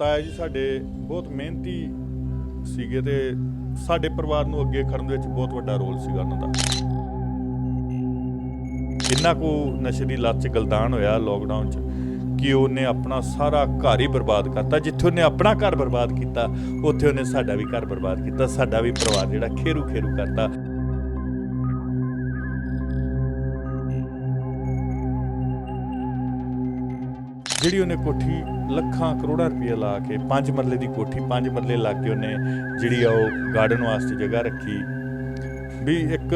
ਤਾਇਆ ਜੀ ਸਾਡੇ ਬਹੁਤ ਮਿਹਨਤੀ ਸੀਗੇ ਤੇ ਸਾਡੇ ਪਰਿਵਾਰ ਨੂੰ ਅੱਗੇ ਕਰਨ ਵਿੱਚ ਬਹੁਤ ਵੱਡਾ ਰੋਲ ਸੀਗਾ ਉਹਨਾਂ ਦਾ। ਜਿੰਨਾ ਕੋ ਨਸ਼ੇ ਦੀ ਲੱਤ 'ਚ ਗਲਦਾਨ ਹੋਇਆ ਲੋਕਡਾਊਨ 'ਚ, ਕਿ ਉਹਨੇ ਆਪਣਾ ਸਾਰਾ ਘਰ ਹੀ ਬਰਬਾਦ ਕਰਤਾ। ਜਿੱਥੇ ਉਹਨੇ ਆਪਣਾ ਘਰ ਬਰਬਾਦ ਕੀਤਾ, ਉੱਥੇ ਉਹਨੇ ਸਾਡਾ ਵੀ ਘਰ ਬਰਬਾਦ ਕੀਤਾ, ਸਾਡਾ ਵੀ ਪਰਿਵਾਰ ਜਿਹੜਾ ਖੇਰੂ ਖੇਰੂ ਕਰਤਾ। ਜਿਹੜੀ ਉਹਨੇ ਕੋਠੀ ਲੱਖਾਂ ਕਰੋੜਾਂ ਰੁਪਏ ਲਾ ਕੇ, ਪੰਜ ਮਰਲੇ ਦੀ ਕੋਠੀ, ਪੰਜ ਮਰਲੇ ਲਾ ਕੇ ਉਹਨੇ ਜਿਹੜੀ ਆ ਉਹ ਗਾਰਡਨ ਵਾਸਤੇ ਜਗ੍ਹਾ ਰੱਖੀ। ਵੀ ਇੱਕ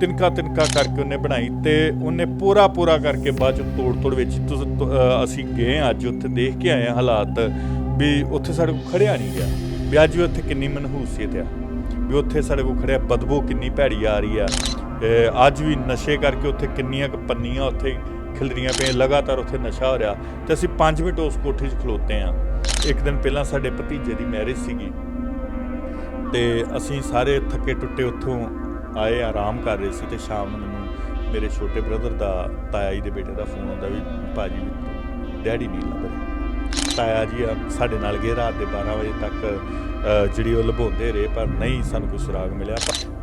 ਤਿਨਕਾ ਤਿਨਕਾ ਕਰਕੇ ਉਹਨੇ ਬਣਾਈ ਤੇ ਉਹਨੇ ਪੂਰਾ ਪੂਰਾ ਕਰਕੇ ਬਾਅਦ ਚ ਤੋੜ ਤੋੜ ਵਿੱਚ। ਤੁਸੀਂ ਅਸੀਂ ਗਏ ਹਾਂ ਅੱਜ ਉੱਥੇ, ਦੇਖ ਕੇ ਆਏ ਹਾਂ ਹਾਲਾਤ ਵੀ ਉੱਥੇ ਸਾਡੇ ਕੋਲ ਖੜਿਆ ਨਹੀਂ ਗਿਆ। ਵੀ ਅੱਜ ਵੀ ਉੱਥੇ ਕਿੰਨੀ ਮਨਹੂਸੀਅਤ ਆ। ਵੀ ਉੱਥੇ ਸਾਡੇ ਕੋਲ ਖੜਿਆ, ਬਦਬੂ ਕਿੰਨੀ ਭੈੜੀ ਆ ਰਹੀ ਆ। ਅੱਜ ਵੀ ਨਸ਼ੇ ਕਰਕੇ ਉੱਥੇ ਕਿੰਨੀਆਂ ਕੁ ਪੰਨੀਆਂ ਉੱਥੇ ਖਿਲਰੀਆਂ ਪਈਆਂ, ਲਗਾਤਾਰ ਉੱਥੇ ਨਸ਼ਾ ਹੋ ਰਿਹਾ ਤੇ ਅਸੀਂ 5 ਮਿੰਟ ਉਸ ਕੋਠੀ 'ਚ ਖਲੋਤੇ ਆ ਇੱਕ ਦਿਨ ਪਹਿਲਾਂ ਸਾਡੇ ਭਤੀਜੇ ਦੀ ਮੈਰਿਜ ਸੀਗੀ ਤੇ ਅਸੀਂ ਸਾਰੇ ਥੱਕੇ ਟੁੱਟੇ ਉੱਥੋਂ ਆਏ, ਆਰਾਮ ਕਰ ਰਹੇ ਸੀ ਤੇ ਸ਼ਾਮ ਨੂੰ ਮੈਨੂੰ ਮੇਰੇ ਛੋਟੇ ਬ੍ਰਦਰ ਦਾ ਤਾਇਆ ਜੀ ਦੇ ਬੇਟੇ ਦਾ ਫੋਨ ਆਉਂਦਾ ਵੀ ਭਾਜੀ ਡੈਡੀ ਨਹੀਂ ਲੱਭ ਰਹੇ। ਤਾਇਆ ਜੀ ਸਾਡੇ ਨਾਲ ਗਏ ਰਾਤ ਦੇ 12 ਵਜੇ ਤੱਕ ਜਿਹੜੀ ਉਹ ਲਭਾਉਂਦੇ ਰਹੇ ਪਰ ਨਹੀਂ ਸਾਨੂੰ ਕੋਈ ਸੁਰਾਗ ਮਿਲਿਆ।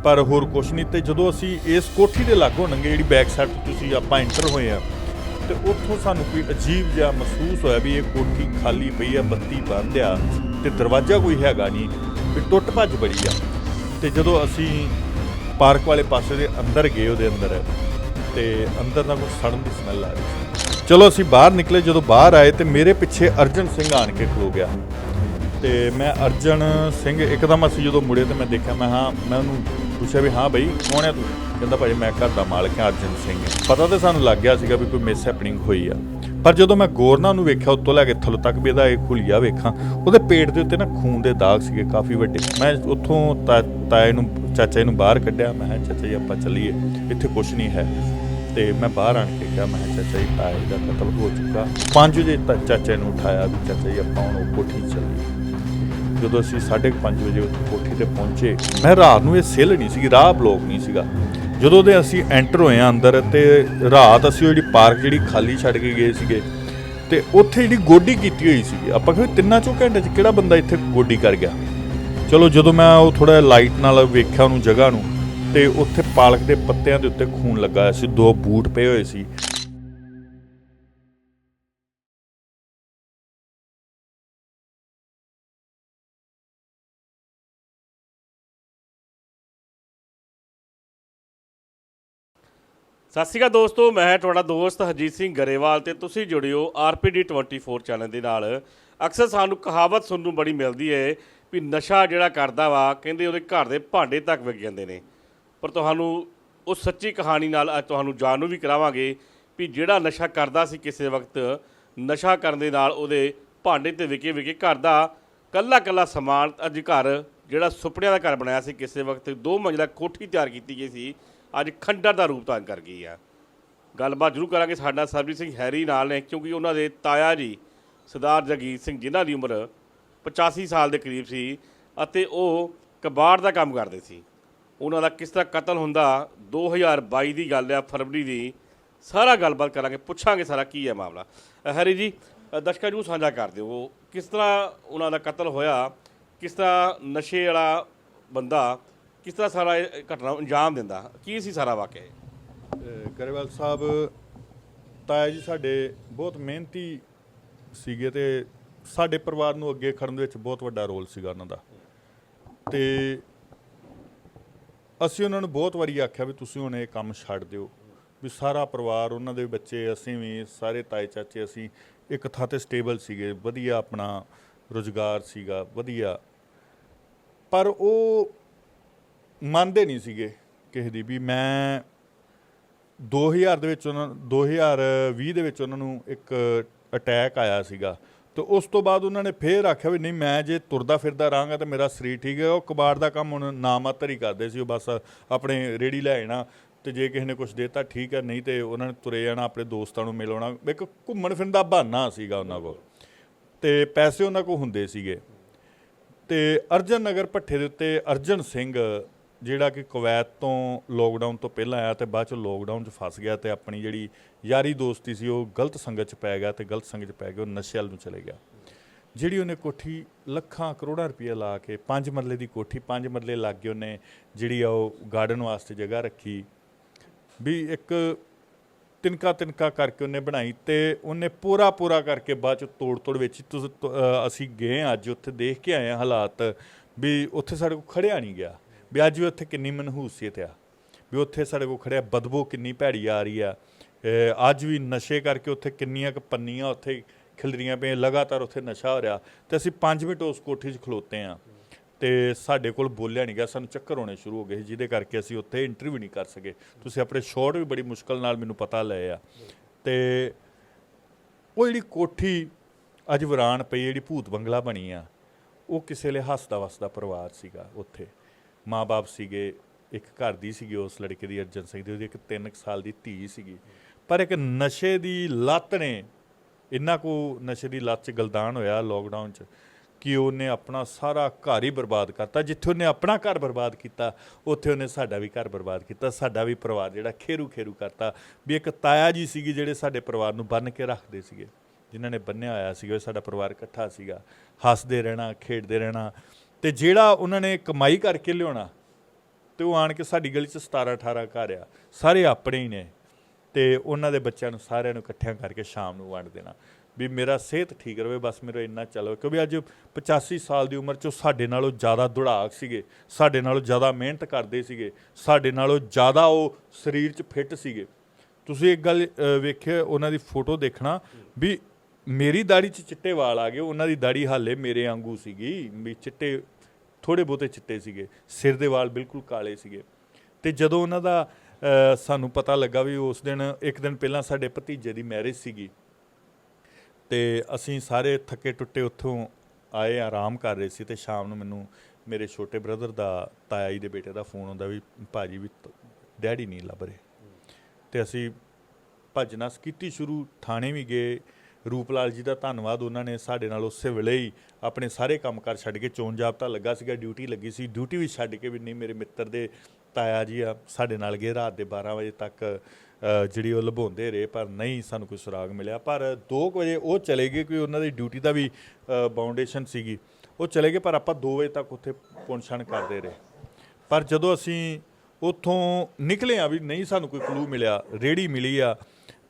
ਪਰ- ਹੋਰ ਕੁਛ ਨਹੀਂ ਤੇ ਜਦੋਂ ਅਸੀਂ ਇਸ ਕੋਠੀ ਦੇ ਲਾਗੋਂ ਨੰਗੇ ਜਿਹੜੀ ਬੈਕ ਸਾਈਡ ਤੁਸੀਂ ਆਪਾਂ ਐਂਟਰ ਹੋਏ ਆ ਤੇ ਉੱਥੋਂ ਸਾਨੂੰ ਕੋਈ ਅਜੀਬ ਜਿਹਾ ਮਹਿਸੂਸ ਹੋਇਆ ਵੀ ਇਹ ਕੋਠੀ ਖਾਲੀ ਪਈ ਆ, ਬੱਤੀ ਬੰਦ ਆ ਤੇ ਦਰਵਾਜ਼ਾ ਕੋਈ ਹੈਗਾ ਨਹੀਂ, ਵੀ ਟੁੱਟ ਭੱਜ ਬੜੀ ਆ। ਤੇ ਜਦੋਂ ਅਸੀਂ ਪਾਰਕ ਵਾਲੇ ਪਾਸੇ ਦੇ ਅੰਦਰ ਗਏ ਉਹਦੇ ਅੰਦਰ, ਤੇ ਅੰਦਰ ਦਾ ਕੋਈ ਸੜਨ ਦੀ ਸਮੈਲ ਆ ਰਹੀ ਸੀ। ਚਲੋ ਅਸੀਂ ਬਾਹਰ ਨਿਕਲੇ, ਜਦੋਂ ਬਾਹਰ ਆਏ ਤੇ ਮੇਰੇ ਪਿੱਛੇ ਅਰਜਨ ਸਿੰਘ ਆਣ ਕੇ ਖਲੋ ਗਿਆ। ਤੇ ਮੈਂ ਅਰਜਨ ਸਿੰਘ, ਇੱਕਦਮ ਅਸੀਂ ਜਦੋਂ ਮੁੜੇ ਤੇ ਮੈਂ ਦੇਖਿਆ, ਮੈਂ ਹਾਂ ਮੈਂ ਉਹਨੂੰ ਪੁੱਛਿਆ ਵੀ, ਹਾਂ ਬਈ, ਕੌਣ ਹੈ ਤੂੰ? ਕਹਿੰਦਾ ਭਾਈ ਮੈਂ ਘਰ ਦਾ ਮਾਲਕ ਹਾਂ, ਅਰਜਨ ਸਿੰਘ ਪਤਾ ਤਾਂ ਸਾਨੂੰ ਲੱਗ ਗਿਆ ਸੀਗਾ ਵੀ ਕੋਈ ਮਿਸ ਹੈਪਨਿੰਗ ਹੋਈ ਆ। ਪਰ ਜਦੋਂ ਮੈਂ ਗੌਰਨਾ ਨੂੰ ਵੇਖਿਆ, ਉੱਤੋਂ ਲੈ ਕੇ ਥੱਲੇ ਤੱਕ ਵੀ ਇਹਦਾ ਇਹ ਖੁਲੀਆ ਵੇਖਾਂ, ਉਹਦੇ ਪੇਟ ਦੇ ਉੱਤੇ ਨਾ ਖੂਨ ਦੇ ਦਾਗ ਸੀਗੇ ਕਾਫੀ ਵੱਡੇ। ਮੈਂ ਉੱਥੋਂ ਤਾ- ਤਾਏ ਨੂੰ, ਚਾਚਾ ਜੀ ਨੂੰ ਬਾਹਰ ਕੱਢਿਆ, ਮੈਂ ਕਿਹਾ, ਚਾਚਾ ਜੀ, ਆਪਾਂ ਚੱਲੀਏ। ਇੱਥੇ ਕੁਝ ਨਹੀਂ ਹੈ। ਤੇ ਮੈਂ ਬਾਹਰ ਆਣ ਕੇ ਕਿਹਾ, ਮੈਂ ਕਿਹਾ, ਚਾਚਾ ਜੀ, ਤਾਏ ਦਾ ਕਤਲ ਹੋ ਚੁੱਕਾ। 5 ਵਜੇ ਤੱਕ ਚਾਚੇ ਨੂੰ ਉਠਾਇਆ ਵੀ, ਚਾਚਾ ਜੀ, ਆਪਾਂ ਹੁਣ ਕੋਠੀ ਚੱਲੀਏ। ਜਦੋਂ ਅਸੀਂ 5:30 ਵਜੇ ਉੱਥੇ ਕੋਠੀ ਤੇ ਪਹੁੰਚੇ, ਮੈਂ ਰਾਤ ਨੂੰ ਇਹ ਸਿੱਲ ਨਹੀਂ ਸੀਗੀ, ਰਾਹ ਬਲੌਕ ਨਹੀਂ ਸੀਗਾ। ਜਦੋਂ ਦੇ ਅਸੀਂ ਐਂਟਰ ਹੋਏ ਆ ਅੰਦਰ ਤੇ ਰਾਤ ਅਸੀਂ ਉਹ ਜਿਹੜੀ ਪਾਰਕ ਜਿਹੜੀ ਖਾਲੀ ਛੱਡ ਕੇ ਗਏ ਸੀਗੇ, ਤੇ ਉੱਥੇ ਜਿਹੜੀ ਗੋਡੀ ਕੀਤੀ ਹੋਈ ਸੀ ਆਪਾਂ ਕਿਹਾ ਤਿੰਨਾਂ ਚੋਂ ਘੰਟੇ 'ਚ ਕਿਹੜਾ ਬੰਦਾ ਇੱਥੇ ਗੋਡੀ ਕਰ ਗਿਆ? ਚਲੋ ਜਦੋਂ ਮੈਂ ਉਹ ਥੋੜਾ ਲਾਈਟ ਨਾਲ ਵੇਖਿਆ ਉਹਨੂੰ ਜਗ੍ਹਾ ਨੂੰ, ਤੇ ਉੱਥੇ ਪਾਲਕ ਦੇ ਪੱਤਿਆਂ ਦੇ ਉੱਤੇ ਖੂਨ ਲੱਗਾ ਹੋਇਆ ਸੀ, ਦੋ ਬੂਟ ਪਏ ਹੋਏ ਸੀ ਸਤਿ ਸ਼੍ਰੀ ਅਕਾਲ ਦੋਸਤੋ, ਮੈਂ ਤੁਹਾਡਾ ਦੋਸਤ ਹਰਜੀਤ ਸਿੰਘ ਗਰੇਵਾਲ ਤੇ ਤੁਸੀਂ ਜੁੜਿਓ ਆਰਪੀਡੀ 24 ਚੈਨਲ ਦੇ ਨਾਲ। ਅਕਸਰ ਸਾਨੂੰ ਕਹਾਵਤ ਸੁਣਨ ਨੂੰ ਬੜੀ ਮਿਲਦੀ ਹੈ ਵੀ ਨਸ਼ਾ ਜਿਹੜਾ ਕਰਦਾ ਵਾ, ਕਹਿੰਦੇ ਉਹਦੇ ਘਰ ਦੇ ਭਾਂਡੇ ਤੱਕ ਵਿਕ ਜਾਂਦੇ ਨੇ। ਪਰ ਤੁਹਾਨੂੰ ਉਹ ਸੱਚੀ ਕਹਾਣੀ ਨਾਲ ਅੱਜ ਤੁਹਾਨੂੰ ਜਾਣੂ ਵੀ ਕਰਾਵਾਂਗੇ ਵੀ ਜਿਹੜਾ ਨਸ਼ਾ ਕਰਦਾ ਸੀ ਕਿਸੇ ਵਕਤ, ਨਸ਼ਾ ਕਰਨ ਦੇ ਨਾਲ ਉਹਦੇ ਭਾਂਡੇ ਤੇ ਵਿਕੇ ਵਿਕੇ ਘਰ ਦਾ ਕੱਲਾ ਕੱਲਾ ਸਮਾਨ ਅੱਜ ਘਰ ਜਿਹੜਾ ਸੁਪਨਿਆਂ ਦਾ ਘਰ ਬਣਾਇਆ ਸੀ, ਕਿਸੇ ਵਕਤ ਦੋ ਮੰਜ਼ਲਾ ਕੋਠੀ ਤਿਆਰ ਕੀਤੀ ਗਈ ਸੀ। ਅੱਜ ਖੰਡਰ ਦਾ ਰੂਪ ਧਾਰਨ ਕਰ ਗਈ ਆ। ਗੱਲਬਾਤ ਜ਼ਰੂਰ ਕਰਾਂਗੇ ਸਾਡਾ ਸਰਬਜੀਤ ਸਿੰਘ ਹੈਰੀ ਨਾਲ ਨੇ ਕਿਉਂਕਿ ਉਹਨਾਂ ਦੇ ਤਾਇਆ ਜੀ ਸਰਦਾਰ ਜਗੀਰ ਸਿੰਘ ਜਿਨ੍ਹਾਂ ਦੀ ਉਮਰ 85 ਸਾਲ ਦੇ ਕਰੀਬ ਸੀ ਅਤੇ ਉਹ ਕਬਾੜ ਦਾ ਕੰਮ ਕਰਦੇ ਸੀ। ਉਹਨਾਂ ਦਾ ਕਿਸ ਤਰ੍ਹਾਂ ਕਤਲ ਹੁੰਦਾ 2022 ਦੀ ਗੱਲ ਆ ਫਰਵਰੀ ਦੀ ਸਾਰਾ ਗੱਲਬਾਤ ਕਰਾਂਗੇ ਪੁੱਛਾਂਗੇ ਸਾਰਾ ਕੀ ਹੈ ਮਾਮਲਾ। ਅ, ਹੈਰੀ ਜੀ ਅ, ਦਰਸ਼ਕਾਂ ਨੂੰ ਸਾਂਝਾ ਕਰ ਦਿਓ ਕਿਸ ਤਰ੍ਹਾਂ ਉਹਨਾਂ ਦਾ ਕਤਲ ਹੋਇਆ ਕਿਸ ਤਰ੍ਹਾਂ ਨਸ਼ੇ ਵਾਲਾ ਬੰਦਾ ਕਿਸ ਤਰ੍ਹਾਂ ਸਾਰਾ ਇਹ ਘਟਨਾ ਨੂੰ ਅੰਜਾਮ ਦਿੰਦਾ? ਕੀ ਸੀ ਸਾਰਾ ਵਾਕਿਆ ਇਹ? ਗਰੇਵਾਲ ਸਾਹਿਬ ਤਾਇਆ ਜੀ ਸਾਡੇ ਬਹੁਤ ਮਿਹਨਤੀ ਸੀਗੇ ਤੇ ਸਾਡੇ ਪਰਿਵਾਰ ਨੂੰ ਅੱਗੇ ਖੜਨ ਦੇ ਵਿੱਚ ਬਹੁਤ ਵੱਡਾ ਰੋਲ ਸੀਗਾ ਉਹਨਾਂ ਦਾ। ਤੇ ਅਸੀਂ ਉਹਨਾਂ ਨੂੰ ਬਹੁਤ ਵਾਰੀ ਆਖਿਆ ਵੀ ਤੁਸੀਂ ਹੁਣ ਇਹ ਕੰਮ ਛੱਡ ਦਿਓ, ਵੀ ਸਾਰਾ ਪਰਿਵਾਰ, ਉਹਨਾਂ ਦੇ ਬੱਚੇ, ਅਸੀਂ ਵੀ, ਸਾਰੇ ਤਾਏ ਚਾਚੇ, ਅਸੀਂ ਇੱਕ ਥਾਂ ਤੇ ਸਟੇਬਲ ਸੀਗੇ, ਵਧੀਆ ਆਪਣਾ ਰੁਜ਼ਗਾਰ ਸੀਗਾ, ਵਧੀਆ। ਪਰ ਉਹ ਮੰਨਦੇ ਨਹੀਂ ਸੀਗੇ ਕਿਸੇ ਦੀ ਵੀ। ਮੈਂ 2000 ਦੇ ਵਿੱਚ ਉਹਨਾਂ 2020 ਦੇ ਵਿੱਚ ਉਹਨਾਂ ਨੂੰ ਇੱਕ ਅਟੈਕ ਆਇਆ ਸੀਗਾ। ਤੇ ਉਸ ਤੋਂ ਬਾਅਦ ਉਹਨਾਂ ਨੇ ਫੇਰ ਆਖਿਆ ਵੀ ਨਹੀਂ, ਮੈਂ ਜੇ ਤੁਰਦਾ ਫਿਰਦਾ ਰਹਾਂਗਾ ਤਾਂ ਮੇਰਾ ਸਰੀਰ ਠੀਕ ਹੈ। ਉਹ ਕਬਾੜ ਦਾ ਕੰਮ ਹੁਣ ਨਾਮਾਤਰ ਹੀ ਕਰਦੇ ਸੀ। ਉਹ ਬਸ ਆਪਣੇ ਰੇੜੀ ਲੈ ਆਣਾ ਤੇ ਜੇ ਕਿਸੇ ਨੇ ਕੁਝ ਦੇਤਾ ਠੀਕ ਹੈ, ਨਹੀਂ ਤੇ ਉਹਨਾਂ ਨੇ ਤੁਰੇ ਜਾਣਾ, ਆਪਣੇ ਦੋਸਤਾਂ ਨੂੰ ਮਿਲਾਉਣਾ ਇੱਕ ਘੁੰਮਣ ਫਿਰਨ ਦਾ ਬਹਾਨਾ ਸੀਗਾ ਉਹਨਾਂ ਕੋਲ। ਤੇ ਪੈਸੇ ਉਹਨਾਂ ਕੋਲ ਹੁੰਦੇ ਸੀਗੇ। ਤੇ ਅਰਜਨ ਨਗਰ ਭੱਠੇ ਦੇ ਉੱਤੇ ਅਰਜਨ ਸਿੰਘ ਜਿਹੜਾ ਕਿ ਕੁਵੈਤ ਤੋਂ ਲੋਕਡਾਊਨ ਤੋਂ ਪਹਿਲਾਂ ਆਇਆ ਤੇ ਬਾਅਦ ਚ ਲੋਕਡਾਊਨ 'ਚ ਫਸ ਗਿਆ ਤੇ ਆਪਣੀ ਜਿਹੜੀ ਯਾਰੀ ਦੋਸਤੀ ਸੀ, ਉਹ ਗਲਤ ਸੰਗਤ 'ਚ ਪੈ ਗਿਆ ਤੇ ਗਲਤ ਸੰਗਤ 'ਚ ਪੈ ਗਿਆ ਉਹ ਨਸ਼ੇ ਵੱਲ ਨੂੰ ਚਲੇ ਗਿਆ। ਜਿਹੜੀ ਉਹਨੇ ਕੋਠੀ ਲੱਖਾਂ ਕਰੋੜਾਂ ਰੁਪਏ ਲਾ ਕੇ ਪੰਜ ਮਰਲੇ ਦੀ ਕੋਠੀ, ਪੰਜ ਮਰਲੇ ਲਾਗੇ ਉਹਨੇ ਜਿਹੜੀ ਆ ਉਹ ਗਾਰਡਨ ਵਾਸਤੇ ਜਗ੍ਹਾ ਰੱਖੀ। ਵੀ ਇੱਕ ਤਿਨਕਾ ਤਿਨਕਾ ਕਰਕੇ ਉਹਨੇ ਬਣਾਈ ਤੇ ਉਹਨੇ ਪੂਰਾ ਪੂਰਾ ਕਰਕੇ ਬਾਅਦ ਚ ਤੋੜ ਤੋੜ ਵਿੱਚ। ਤੁਸੀਂ ਅਸੀਂ ਗਏ ਹਾਂ ਅੱਜ, ਉੱਥੇ ਦੇਖ ਕੇ ਆਏ ਹਾਂ ਹਾਲਾਤ ਵੀ ਉੱਥੇ ਸਾਡੇ ਕੋਲ ਖੜਿਆ ਨਹੀਂ ਗਿਆ। ਵੀ ਅੱਜ ਵੀ ਉੱਥੇ ਕਿੰਨੀ ਮਨਹੂਸੀਅਤ ਆ ਵੀ ਉੱਥੇ ਸਾਡੇ ਕੋਲ ਖੜਿਆ ਬਦਬੂ ਕਿੰਨੀ ਭੈੜੀ ਆ ਰਹੀ ਆ। ਅੱਜ ਵੀ ਨਸ਼ੇ ਕਰਕੇ ਉੱਥੇ ਕਿੰਨੀਆਂ ਕੁ ਪੰਨੀਆਂ ਉੱਥੇ ਖਿਲਰੀਆਂ ਪਈਆਂ ਲਗਾਤਾਰ ਉੱਥੇ ਨਸ਼ਾ ਹੋ ਰਿਹਾ ਤੇ ਅਸੀਂ 5 ਮਿੰਟ ਉਸ ਕੋਠੀ 'ਚ ਖਲੋਤੇ ਆ ਤੇ ਸਾਡੇ ਕੋਲ ਬੋਲਿਆ ਨਹੀਂ ਗਿਆ ਸਾਨੂੰ ਚੱਕਰ ਹੋਣੇ ਸ਼ੁਰੂ ਹੋ ਗਏ ਸੀ, ਜਿਹਦੇ ਕਰਕੇ ਅਸੀਂ ਉੱਥੇ ਇੰਟਰਵਿਊ ਨਹੀਂ ਕਰ ਸਕੇ। ਤੁਸੀਂ ਆਪਣੇ ਸ਼ਾਟ ਵੀ ਬੜੀ ਮੁਸ਼ਕਲ ਨਾਲ ਮੈਨੂੰ ਪਤਾ ਲਏ ਆ। ਤੇ ਉਹ ਜਿਹੜੀ ਕੋਠੀ ਅੱਜ ਵੀਰਾਨ ਪਈ ਜਿਹੜੀ ਭੂਤ ਬੰਗਲਾ ਬਣੀ ਆ ਉਹ ਕਿਸੇ ਲਈ ਹੱਸਦਾ ਵਸਦਾ ਪਰਿਵਾਰ ਸੀਗਾ ਉੱਥੇ। ਮਾਪੇ ਸੀਗੇ, ਇੱਕ ਘਰ ਦੀ ਸੀਗੀ, ਉਸ ਲੜਕੇ ਦੀ ਅਰਜਨ ਸਿੰਘ ਦੀ, ਉਹਦੀ ਇੱਕ 3 ਸਾਲ ਦੀ ਧੀ ਸੀਗੀ। ਪਰ ਇੱਕ ਨਸ਼ੇ ਦੀ ਲੱਤ ਨੇ, ਇੰਨਾ ਕੋ ਨਸ਼ੇ ਦੀ ਲੱਤ 'ਚ ਗਲਦਾਨ ਹੋਇਆ ਲੋਕਡਾਊਨ 'ਚ, ਕਿ ਉਹਨੇ ਆਪਣਾ ਸਾਰਾ ਘਰ ਹੀ ਬਰਬਾਦ ਕਰਤਾ। ਜਿੱਥੇ ਉਹਨੇ ਆਪਣਾ ਘਰ ਬਰਬਾਦ ਕੀਤਾ, ਉੱਥੇ ਉਹਨੇ ਸਾਡਾ ਵੀ ਘਰ ਬਰਬਾਦ ਕੀਤਾ, ਸਾਡਾ ਵੀ ਪਰਿਵਾਰ ਜਿਹੜਾ ਖੇਰੂ ਖੇਰੂ ਕਰਤਾ। ਵੀ ਇੱਕ ਤਾਇਆ ਜੀ ਸੀਗੀ ਜਿਹੜੇ ਸਾਡੇ ਪਰਿਵਾਰ ਨੂੰ ਬੰਨ ਕੇ ਰੱਖਦੇ ਸੀਗੇ, ਜਿਨ੍ਹਾਂ ਨੇ ਬੰਨਿਆ ਹੋਇਆ ਸੀਗਾ ਉਹ ਸਾਡਾ ਪਰਿਵਾਰ ਇਕੱਠਾ ਸੀਗਾ। ਹੱਸਦੇ ਰਹਿਣਾ, ਖੇਡਦੇ ਰਹਿਣਾ ਤੇ ਜਿਹੜਾ ਉਹਨਾਂ ਨੇ ਕਮਾਈ ਕਰਕੇ ਲਿਆਉਣਾ ਤੇ ਉਹ ਆਣ ਕੇ ਸਾਡੀ ਗਲੀ 'ਚ 17 18 ਘਰ ਆ। ਸਾਰੇ ਆਪਣੇ ਹੀ ਨੇ। ਤੇ ਉਹਨਾਂ ਦੇ ਬੱਚਿਆਂ ਨੂੰ ਸਾਰਿਆਂ ਨੂੰ ਇਕੱਠਿਆਂ ਕਰਕੇ ਸ਼ਾਮ ਨੂੰ ਵੰਡ ਦੇਣਾ। ਵੀ ਮੇਰਾ ਸਿਹਤ ਠੀਕ ਰਵੇ ਬਸ ਮੇਰਾ ਇੰਨਾ ਚੱਲੋ। ਕਿਉਂਕਿ ਅੱਜ 85 ਸਾਲ ਦੀ ਉਮਰ 'ਚ ਉਹ ਸਾਡੇ ਨਾਲੋਂ ਜ਼ਿਆਦਾ ਦੁੜਾਕ ਸੀਗੇ ਸਾਡੇ ਨਾਲੋਂ ਜ਼ਿਆਦਾ ਮਿਹਨਤ ਕਰਦੇ ਸੀਗੇ ਸਾਡੇ ਨਾਲੋਂ ਜ਼ਿਆਦਾ ਉਹ ਸਰੀਰ 'ਚ ਫਿੱਟ ਸੀਗੇ। ਤੁਸੀਂ ਇੱਕ ਗੱਲ ਅ, ਵੇਖਿਆ ਉਹਨਾਂ ਦੀ ਫੋਟੋ ਦੇਖਣਾ ਵੀ ਮੇਰੀ ਦਾੜੀ 'ਚ ਚਿੱਟੇ ਵਾਲ ਆ ਗਏ, ਉਹਨਾਂ ਦੀ ਦਾੜੀ ਹਾਲੇ ਮੇਰੇ ਵਾਂਗੂ ਸੀਗੀ, ਵੀ ਚਿੱਟੇ ਥੋੜੇ ਬਹੁਤੇ ਚਿੱਟੇ ਸੀਗੇ, ਸਿਰ ਦੇ ਵਾਲ ਬਿਲਕੁਲ ਕਾਲੇ ਸੀਗੇ। ਤੇ ਜਦੋਂ ਉਹਨਾਂ ਦਾ ਸਾਨੂੰ ਪਤਾ ਲੱਗਾ ਵੀ ਉਸ ਦਿਨ, ਇੱਕ ਦਿਨ ਪਹਿਲਾਂ ਸਾਡੇ ਭਤੀਜੇ ਦੀ ਮੈਰਿਜ ਸੀਗੀ, ਤੇ ਅਸੀਂ ਸਾਰੇ ਥੱਕੇ ਟੁੱਟੇ ਉੱਥੋਂ ਆਏ, ਆਰਾਮ ਕਰ ਰਹੇ ਸੀ ਤੇ ਸ਼ਾਮ ਨੂੰ ਮੈਨੂੰ ਮੇਰੇ ਛੋਟੇ ਬ੍ਰਦਰ ਦਾ ਤਾਇਆ ਜੀ ਦੇ ਬੇਟੇ ਦਾ ਫੋਨ ਆਉਂਦਾ ਵੀ, ਭਾਜੀ ਵੀ ਡੈਡੀ ਨਹੀਂ ਲੱਭ ਰਹੇ। ਤੇ ਅਸੀਂ ਭੱਜਣਾ ਕੀਤੀ ਸ਼ੁਰੂ, ਥਾਣੇ ਵੀ ਗਏ ਰੂਪਲਾਲ ਜੀ ਦਾ ਧੰਨਵਾਦ। ਉਹਨਾਂ ਨੇ ਸਾਡੇ ਨਾਲ ਉਸੇ ਵੇਲੇ ਹੀ ਆਪਣੇ ਸਾਰੇ ਕੰਮ ਕੰਮਕਾਰ ਛੱਡ ਕੇ ਚੋਣ ਜਾਬਤਾ ਲੱਗਾ ਸੀਗਾ, ਡਿਊਟੀ ਲੱਗੀ ਸੀ। ਡਿਊਟੀ ਵੀ ਛੱਡ ਕੇ ਵੀ ਨਹੀਂ, ਮੇਰੇ ਮਿੱਤਰ ਦੇ ਤਾਇਆ ਜੀ ਆ, ਸਾਡੇ ਨਾਲ ਗਏ ਰਾਤ ਦੇ 12 ਵਜੇ ਤੱਕ ਜਿਹੜੀ ਉਹ ਲਭਾਉਂਦੇ ਰਹੇ, ਪਰ ਨਹੀਂ ਸਾਨੂੰ ਕੋਈ ਸੁਰਾਗ ਮਿਲਿਆ। ਪਰ 2 ਵਜੇ ਉਹ ਚਲੇ ਗਏ ਕਿ ਉਹਨਾਂ ਦੀ ਡਿਊਟੀ ਦਾ ਵੀ ਬਾਉਂਡੇਸ਼ਨ ਸੀਗੀ। ਉਹ ਚਲੇ ਗਏ, ਪਰ ਆਪਾਂ 2 ਵਜੇ ਤੱਕ ਉੱਥੇ ਪੁੰਛਣ ਕਰਦੇ ਰਹੇ। ਪਰ ਜਦੋਂ ਅਸੀਂ ਉੱਥੋਂ ਨਿਕਲੇ ਆ ਵੀ ਨਹੀਂ ਸਾਨੂੰ ਕੋਈ ਕਲੂ ਮਿਲਿਆ ਰੇੜੀ ਮਿਲੀ ਆ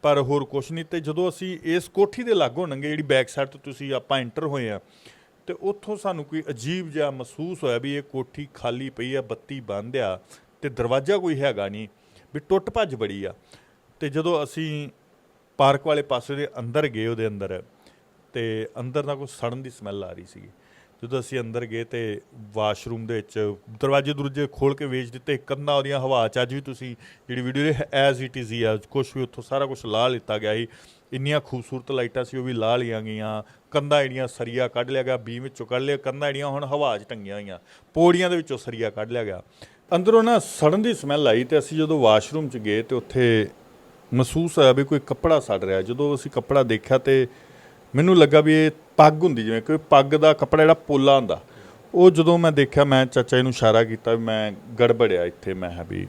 ਪਰ ਹੋਰ ਕੁਛ ਨਹੀਂ ਤੇ ਜਦੋਂ ਅਸੀਂ ਇਸ ਕੋਠੀ ਦੇ ਲਾਗੋਂ ਨੰਗੇ, ਜਿਹੜੀ ਬੈਕ ਸਾਈਡ ਤੋਂ ਤੁਸੀਂ ਆਪਾਂ ਐਂਟਰ ਹੋਏ ਆ, ਤੇ ਉੱਥੋਂ ਸਾਨੂੰ ਕੋਈ ਅਜੀਬ ਜਿਹਾ ਮਹਿਸੂਸ ਹੋਇਆ ਵੀ ਇਹ ਕੋਠੀ ਖਾਲੀ ਪਈ ਆ, ਬੱਤੀ ਬੰਦ ਆ ਤੇ ਦਰਵਾਜ਼ਾ ਕੋਈ ਹੈਗਾ ਨਹੀਂ, ਵੀ ਟੁੱਟ ਭੱਜ ਬੜੀ ਆ। ਤੇ ਜਦੋਂ ਅਸੀਂ ਪਾਰਕ ਵਾਲੇ ਪਾਸੇ ਦੇ ਅੰਦਰ ਗਏ ਉਹਦੇ ਅੰਦਰ, ਤੇ ਅੰਦਰ ਦਾ ਕੋਈ ਸੜਨ ਦੀ ਸਮੈਲ ਆ ਰਹੀ ਸੀ ਜਦੋਂ ਅਸੀਂ ਅੰਦਰ ਗਏ ਤੇ ਵਾਸ਼ਰੂਮ ਦੇ ਵਿੱਚ ਦਰਵਾਜ਼ੇ ਦਰੂਜੇ ਖੋਲ ਕੇ ਵੇਚ ਦਿੱਤੇ, ਕੰਧਾਂ ਉਹਦੀਆਂ ਹਵਾ ਚ, ਅੱਜ ਵੀ ਤੁਸੀਂ ਜਿਹੜੀ ਵੀਡੀਓ ਦੇ ਐਜ਼ ਇਟ ਇਜ਼ ਹੀ ਆ ਕੁਝ ਵੀ ਉੱਥੋਂ ਸਾਰਾ ਕੁਝ ਲਾ ਲਿੱਤਾ ਗਿਆ ਸੀ। ਇੰਨੀਆਂ ਖੂਬਸੂਰਤ ਲਾਈਟਾਂ ਸੀ, ਉਹ ਵੀ ਲਾ ਲੀਆਂ ਗਈਆਂ। ਕੰਧਾਂ ਜਿਹੜੀਆਂ ਸਰੀਆ ਕੱਢ ਲਿਆ ਗਿਆ, ਬੀਮ ਵਿੱਚੋਂ ਕੱਢ ਲਿਆ, ਕੰਧਾਂ ਜਿਹੜੀਆਂ ਹੁਣ ਹਵਾ 'ਚ ਟੰਗੀਆਂ ਹੋਈਆਂ। ਪੌੜੀਆਂ ਦੇ ਵਿੱਚੋਂ ਸਰੀਆ ਕੱਢ ਲਿਆ ਗਿਆ। ਅੰਦਰੋਂ ਨਾ ਸੜਨ ਦੀ ਸਮੈਲ ਆਈ ਤੇ ਅਸੀਂ ਜਦੋਂ ਵਾਸ਼ਰੂਮ 'ਚ ਗਏ ਤੇ ਉੱਥੇ ਮਹਿਸੂਸ ਹੋਇਆ ਵੀ ਕੋਈ ਕੱਪੜਾ ਸੜ ਰਿਹਾ। ਜਦੋਂ ਅਸੀਂ ਕੱਪੜਾ ਦੇਖਿਆ ਤੇ ਮੈਨੂੰ ਲੱਗਾ ਵੀ ਇਹ ਪੱਗ ਹੁੰਦੀ, ਜਿਵੇਂ ਕੋਈ ਪੱਗ ਦਾ ਕੱਪੜਾ ਜਿਹੜਾ ਪੋਲਾ ਹੁੰਦਾ। ਉਹ ਜਦੋਂ ਮੈਂ ਦੇਖਿਆ, ਮੈਂ ਚਾਚਾ ਜੀ ਨੂੰ ਇਸ਼ਾਰਾ ਕੀਤਾ ਵੀ ਮੈਂ ਗੜਬੜਿਆ ਇੱਥੇ, ਮੈਂ ਕਿਹਾ ਵੀ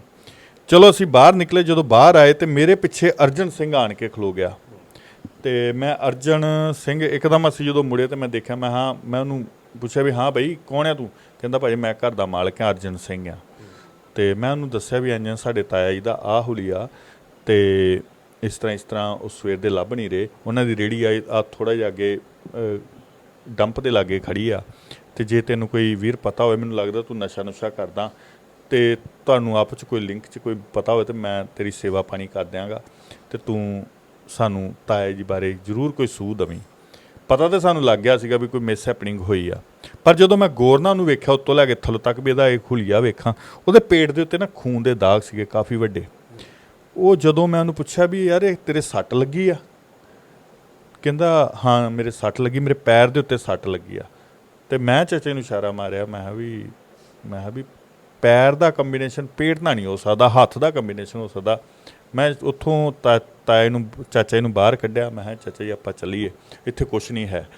ਚਲੋ ਅਸੀਂ ਬਾਹਰ ਨਿਕਲੇ। ਜਦੋਂ ਬਾਹਰ ਆਏ ਤੇ ਮੇਰੇ ਪਿੱਛੇ ਅਰਜਨ ਸਿੰਘ ਆਣ ਕੇ ਖਲੋ ਗਿਆ। ਤੇ ਮੈਂ ਅਰਜਨ ਸਿੰਘ ਇੱਕਦਮ ਅਸੀਂ ਜਦੋਂ ਮੁੜੇ ਤੇ ਮੈਂ ਦੇਖਿਆ, ਮੈਂ ਹਾਂ ਮੈਂ ਉਹਨੂੰ ਪੁੱਛਿਆ ਵੀ, ਹਾਂ ਬਈ, ਕੌਣ ਆ ਤੂੰ? ਕਹਿੰਦਾ, ਭਾਈ ਮੈਂ ਘਰ ਦਾ ਮਾਲਕ ਹਾਂ ਅਰਜਨ ਸਿੰਘ ਆ। ਤੇ ਮੈਂ ਉਹਨੂੰ ਦੱਸਿਆ ਵੀ ਇੰਜਨ ਸਾਡੇ ਤਾਇਆ ਜੀ ਦਾ ਆ ਹੁਲੀਆ। ਤੇ ਇਸ ਤਰ੍ਹਾਂ ਇਸ ਤਰ੍ਹਾਂ ਉਹ ਸਵੇਰ ਦੇ ਲੱਭ ਨਹੀਂ ਰਹੇ। ਉਹਨਾਂ ਦੀ ਰੇੜੀ ਆ ਆ ਥੋੜਾ ਜਿਹਾ ਅੱਗੇ ਡੰਪ ਦੇ ਲਾਗੇ ਖੜੀ ਆ। ਤੇ ਜੇ ਤੈਨੂੰ ਕੋਈ ਵੀਰ ਪਤਾ ਹੋਵੇ, ਮੈਨੂੰ ਲੱਗਦਾ ਤੂੰ ਨਸ਼ਾ ਨੁਸ਼ਾ ਕਰਦਾ। ਤੇ ਤੁਹਾਨੂੰ ਆਪ ਚ ਕੋਈ ਲਿੰਕ ਚ ਕੋਈ ਪਤਾ ਹੋਵੇ ਤੇ ਮੈਂ ਤੇਰੀ ਸੇਵਾ ਪਾਣੀ ਕਰ ਦਿਆਂਗਾ। ਤੇ ਤੂੰ ਸਾਨੂੰ ਤਾਇਆ ਜੀ ਬਾਰੇ ਜ਼ਰੂਰ ਕੋਈ ਸੂਹ ਦਵੀਂ। ਪਤਾ ਤਾਂ ਸਾਨੂੰ ਲੱਗ ਗਿਆ ਸੀਗਾ ਵੀ ਕੋਈ ਮਿਸ ਹੈਪਨਿੰਗ ਹੋਈ ਆ। ਪਰ ਜਦੋਂ ਮੈਂ ਗੌਰ ਨੂੰ ਵੇਖਿਆ, ਉੱਤੋਂ ਲੈ ਕੇ ਥੱਲੇ ਤੱਕ ਵੀ ਇਹਦਾ ਇਹ ਖੁਲੀਆ ਵੇਖਾਂ, ਉਹਦੇ ਪੇਟ ਦੇ ਉੱਤੇ ਨਾ ਖੂਨ ਦੇ ਦਾਗ ਸੀਗੇ ਕਾਫੀ ਵੱਡੇ। ਉਹ ਜਦੋਂ ਮੈਂ ਉਹਨੂੰ ਪੁੱਛਿਆ ਵੀ ਯਾਰ ਇਹ ਤੇਰੇ ਸੱਟ ਲੱਗੀ ਆ? ਕਹਿੰਦਾ, ਹਾਂ, ਮੇਰੇ ਸੱਟ ਲੱਗੀ, ਮੇਰੇ ਪੈਰ ਦੇ ਉੱਤੇ ਸੱਟ ਲੱਗੀ ਆ। ਤੇ ਮੈਂ ਚਾਚੇ ਨੂੰ ਇਸ਼ਾਰਾ ਮਾਰਿਆ, ਮੈਂ ਕਿਹਾ ਵੀ, ਮੈਂ ਕਿਹਾ ਵੀ ਪੈਰ ਦਾ ਕੰਬੀਨੇਸ਼ਨ ਪੇਟ ਨਾਲ ਨਹੀਂ ਹੋ ਸਕਦਾ, ਹੱਥ ਦਾ ਕੰਬੀਨੇਸ਼ਨ ਹੋ ਸਕਦਾ। ਮੈਂ ਉੱਥੋਂ ਤਾ- ਤਾਏ ਨੂੰ, ਚਾਚਾ ਜੀ ਨੂੰ ਬਾਹਰ ਕੱਢਿਆ, ਮੈਂ ਕਿਹਾ, ਚਾਚਾ ਜੀ, ਆਪਾਂ ਚੱਲੀਏ, ਇੱਥੇ ਕੁਝ ਨਹੀਂ ਹੈ।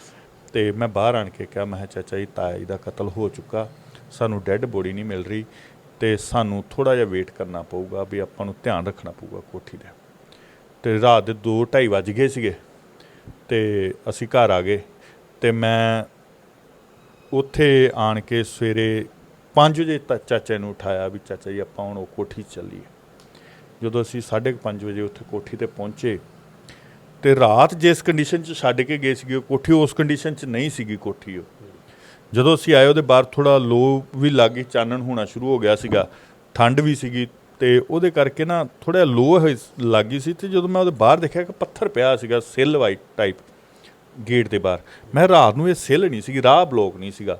ਤੇ ਮੈਂ ਬਾਹਰ ਆਣ ਕੇ ਕਿਹਾ, ਮੈਂ ਕਿਹਾ, ਚਾਚਾ ਜੀ, ਤਾਏ ਦਾ ਕਤਲ ਹੋ ਚੁੱਕਾ, ਸਾਨੂੰ ਡੈੱਡ ਬੋਡੀ ਨਹੀਂ ਮਿਲ ਰਹੀ। ਤੇ ਸਾਨੂੰ ਥੋੜਾ ਜਿਹਾ ਵੇਟ ਕਰਨਾ ਪਊਗਾ ਵੀ ਆਪਾਂ ਨੂੰ ਧਿਆਨ ਰੱਖਣਾ ਪਊਗਾ ਕੋਠੀ ਦਾ ਤੇ ਰਾਤ ਦੇ 2:30 ਵੱਜ ਗਏ ਸੀਗੇ ਤੇ ਅਸੀਂ ਘਰ ਆ ਗਏ ਤੇ ਮੈਂ ਉੱਥੇ ਆਣ ਕੇ ਸਵੇਰੇ 5 ਵਜੇ ਤਾ ਚਾਚਾ ਨੂੰ ਉਠਾਇਆ ਵੀ ਚਾਚਾ ਜੀ ਆਪਾਂ ਹੁਣ ਉਹ ਕੋਠੀ 'ਚ ਚੱਲੀਏ। ਜਦੋਂ ਅਸੀਂ 5:30 ਵਜੇ ਉੱਥੇ ਕੋਠੀ ਤੇ ਪਹੁੰਚੇ ਤੇ ਰਾਤ ਜਿਸ ਕੰਡੀਸ਼ਨ 'ਚ ਛੱਡ ਕੇ ਗਏ ਸੀਗੇ ਉਹ ਕੋਠੀ ਉਸ ਕੰਡੀਸ਼ਨ 'ਚ ਨਹੀਂ ਸੀਗੀ ਕੋਠੀ ਉਹ। ਜਦੋਂ ਅਸੀਂ ਆਏ ਉਹਦੇ ਬਾਹਰ ਥੋੜਾ ਲੋ ਵੀ ਲੱਗ ਗਈ ਚਾਨਣ ਹੋਣਾ ਸ਼ੁਰੂ ਹੋ ਗਿਆ ਸੀਗਾ, ਠੰਡ ਵੀ ਸੀਗੀ ਤੇ ਉਹਦੇ ਕਰਕੇ ਨਾ ਥੋੜਾ ਲੋ ਲੱਗੀ ਸੀ ਤੇ ਜਦੋਂ ਮੈਂ ਉਹਦੇ ਬਾਹਰ ਦੇਖਿਆ ਕਿ ਪੱਥਰ ਪਿਆ ਸੀਗਾ ਸਿੱਲ ਵਾਈਟ ਟਾਈਪ ਗੇਟ ਦੇ ਬਾਹਰ। ਮੈਂ ਰਾਤ ਨੂੰ ਇਹ ਸਿੱਲ ਨਹੀਂ ਸੀਗੀ, ਰਾਹ ਬਲੌਕ ਨਹੀਂ ਸੀਗਾ।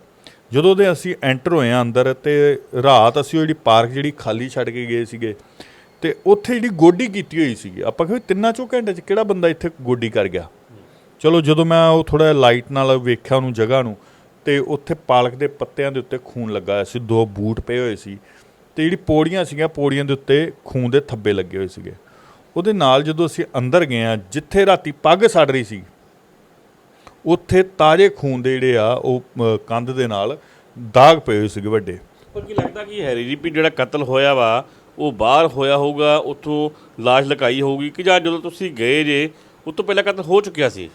ਜਦੋਂ ਦੇ ਅਸੀਂ ਐਂਟਰ ਹੋਏ ਆ ਅੰਦਰ ਤੇ ਰਾਤ ਅਸੀਂ ਉਹ ਜਿਹੜੀ ਪਾਰਕ ਜਿਹੜੀ ਖਾਲੀ ਛੱਡ ਕੇ ਗਏ ਸੀਗੇ ਤੇ ਉੱਥੇ ਜਿਹੜੀ ਗੋਡੀ ਕੀਤੀ ਹੋਈ ਸੀਗੀ, ਆਪਾਂ ਕਿਹਾ ਤਿੰਨਾਂ ਚੋਂ ਘੰਟੇ 'ਚ ਕਿਹੜਾ ਬੰਦਾ ਇੱਥੇ ਗੋਡੀ ਕਰ ਗਿਆ? ਚਲੋ ਜਦੋਂ ਮੈਂ ਉਹ ਥੋੜਾ ਲਾਈਟ ਨਾਲ ਵੇਖਿਆ ਉਹਨੂੰ ਜਗ੍ਹਾ ਨੂੰ ਤੇ ਉੱਥੇ ਪਾਲਕ ਦੇ ਪੱਤਿਆਂ ਦੇ ਉੱਤੇ ਖੂਨ ਲੱਗਾ ਹੋਇਆ ਸੀ, ਦੋ ਬੂਟ ਪਏ ਹੋਏ ਸੀ ਤੇ ਜਿਹੜੀ ਪੌੜੀਆਂ ਸੀਗੀਆਂ, ਪੌੜੀਆਂ ਦੇ ਉੱਤੇ ਖੂਨ ਦੇ ਥੱਬੇ ਲੱਗੇ ਹੋਏ ਸੀਗੇ। ਉਹਦੇ ਨਾਲ ਜਦੋਂ ਅਸੀਂ ਅੰਦਰ ਗਏ ਆ ਜਿੱਥੇ ਰਾਤੀ ਪੱਗ ਸੜ ਰਹੀ ਸੀ, ਉੱਥੇ ਤਾਜ਼ੇ ਖੂਨ ਦੇ ਜਿਹੜੇ ਆ, ਉਹ ਕੰਧ ਦੇ ਨਾਲ ਦਾਗ ਪਏ ਹੋਏ ਸੀਗੇ ਵੱਡੇ। ਪਰ ਕੀ ਲੱਗਦਾ ਕਿ ਹੈਰੀ ਜੀ ਵੀ ਜਿਹੜਾ ਕਤਲ ਹੋਇਆ ਵਾ, ਉਹ ਬਾਹਰ ਹੋਇਆ ਹੋਊਗਾ, ਉੱਥੋਂ ਲਾਸ਼ ਲਕਾਈ ਹੋਊਗੀ ਕਿ ਜਾਂ ਜਦੋਂ ਤੁਸੀਂ ਗਏ ਜੇ ਉਸ ਤੋਂ ਪਹਿਲਾਂ ਕਤਲ ਹੋ ਚੁੱਕਿਆ ਸੀ?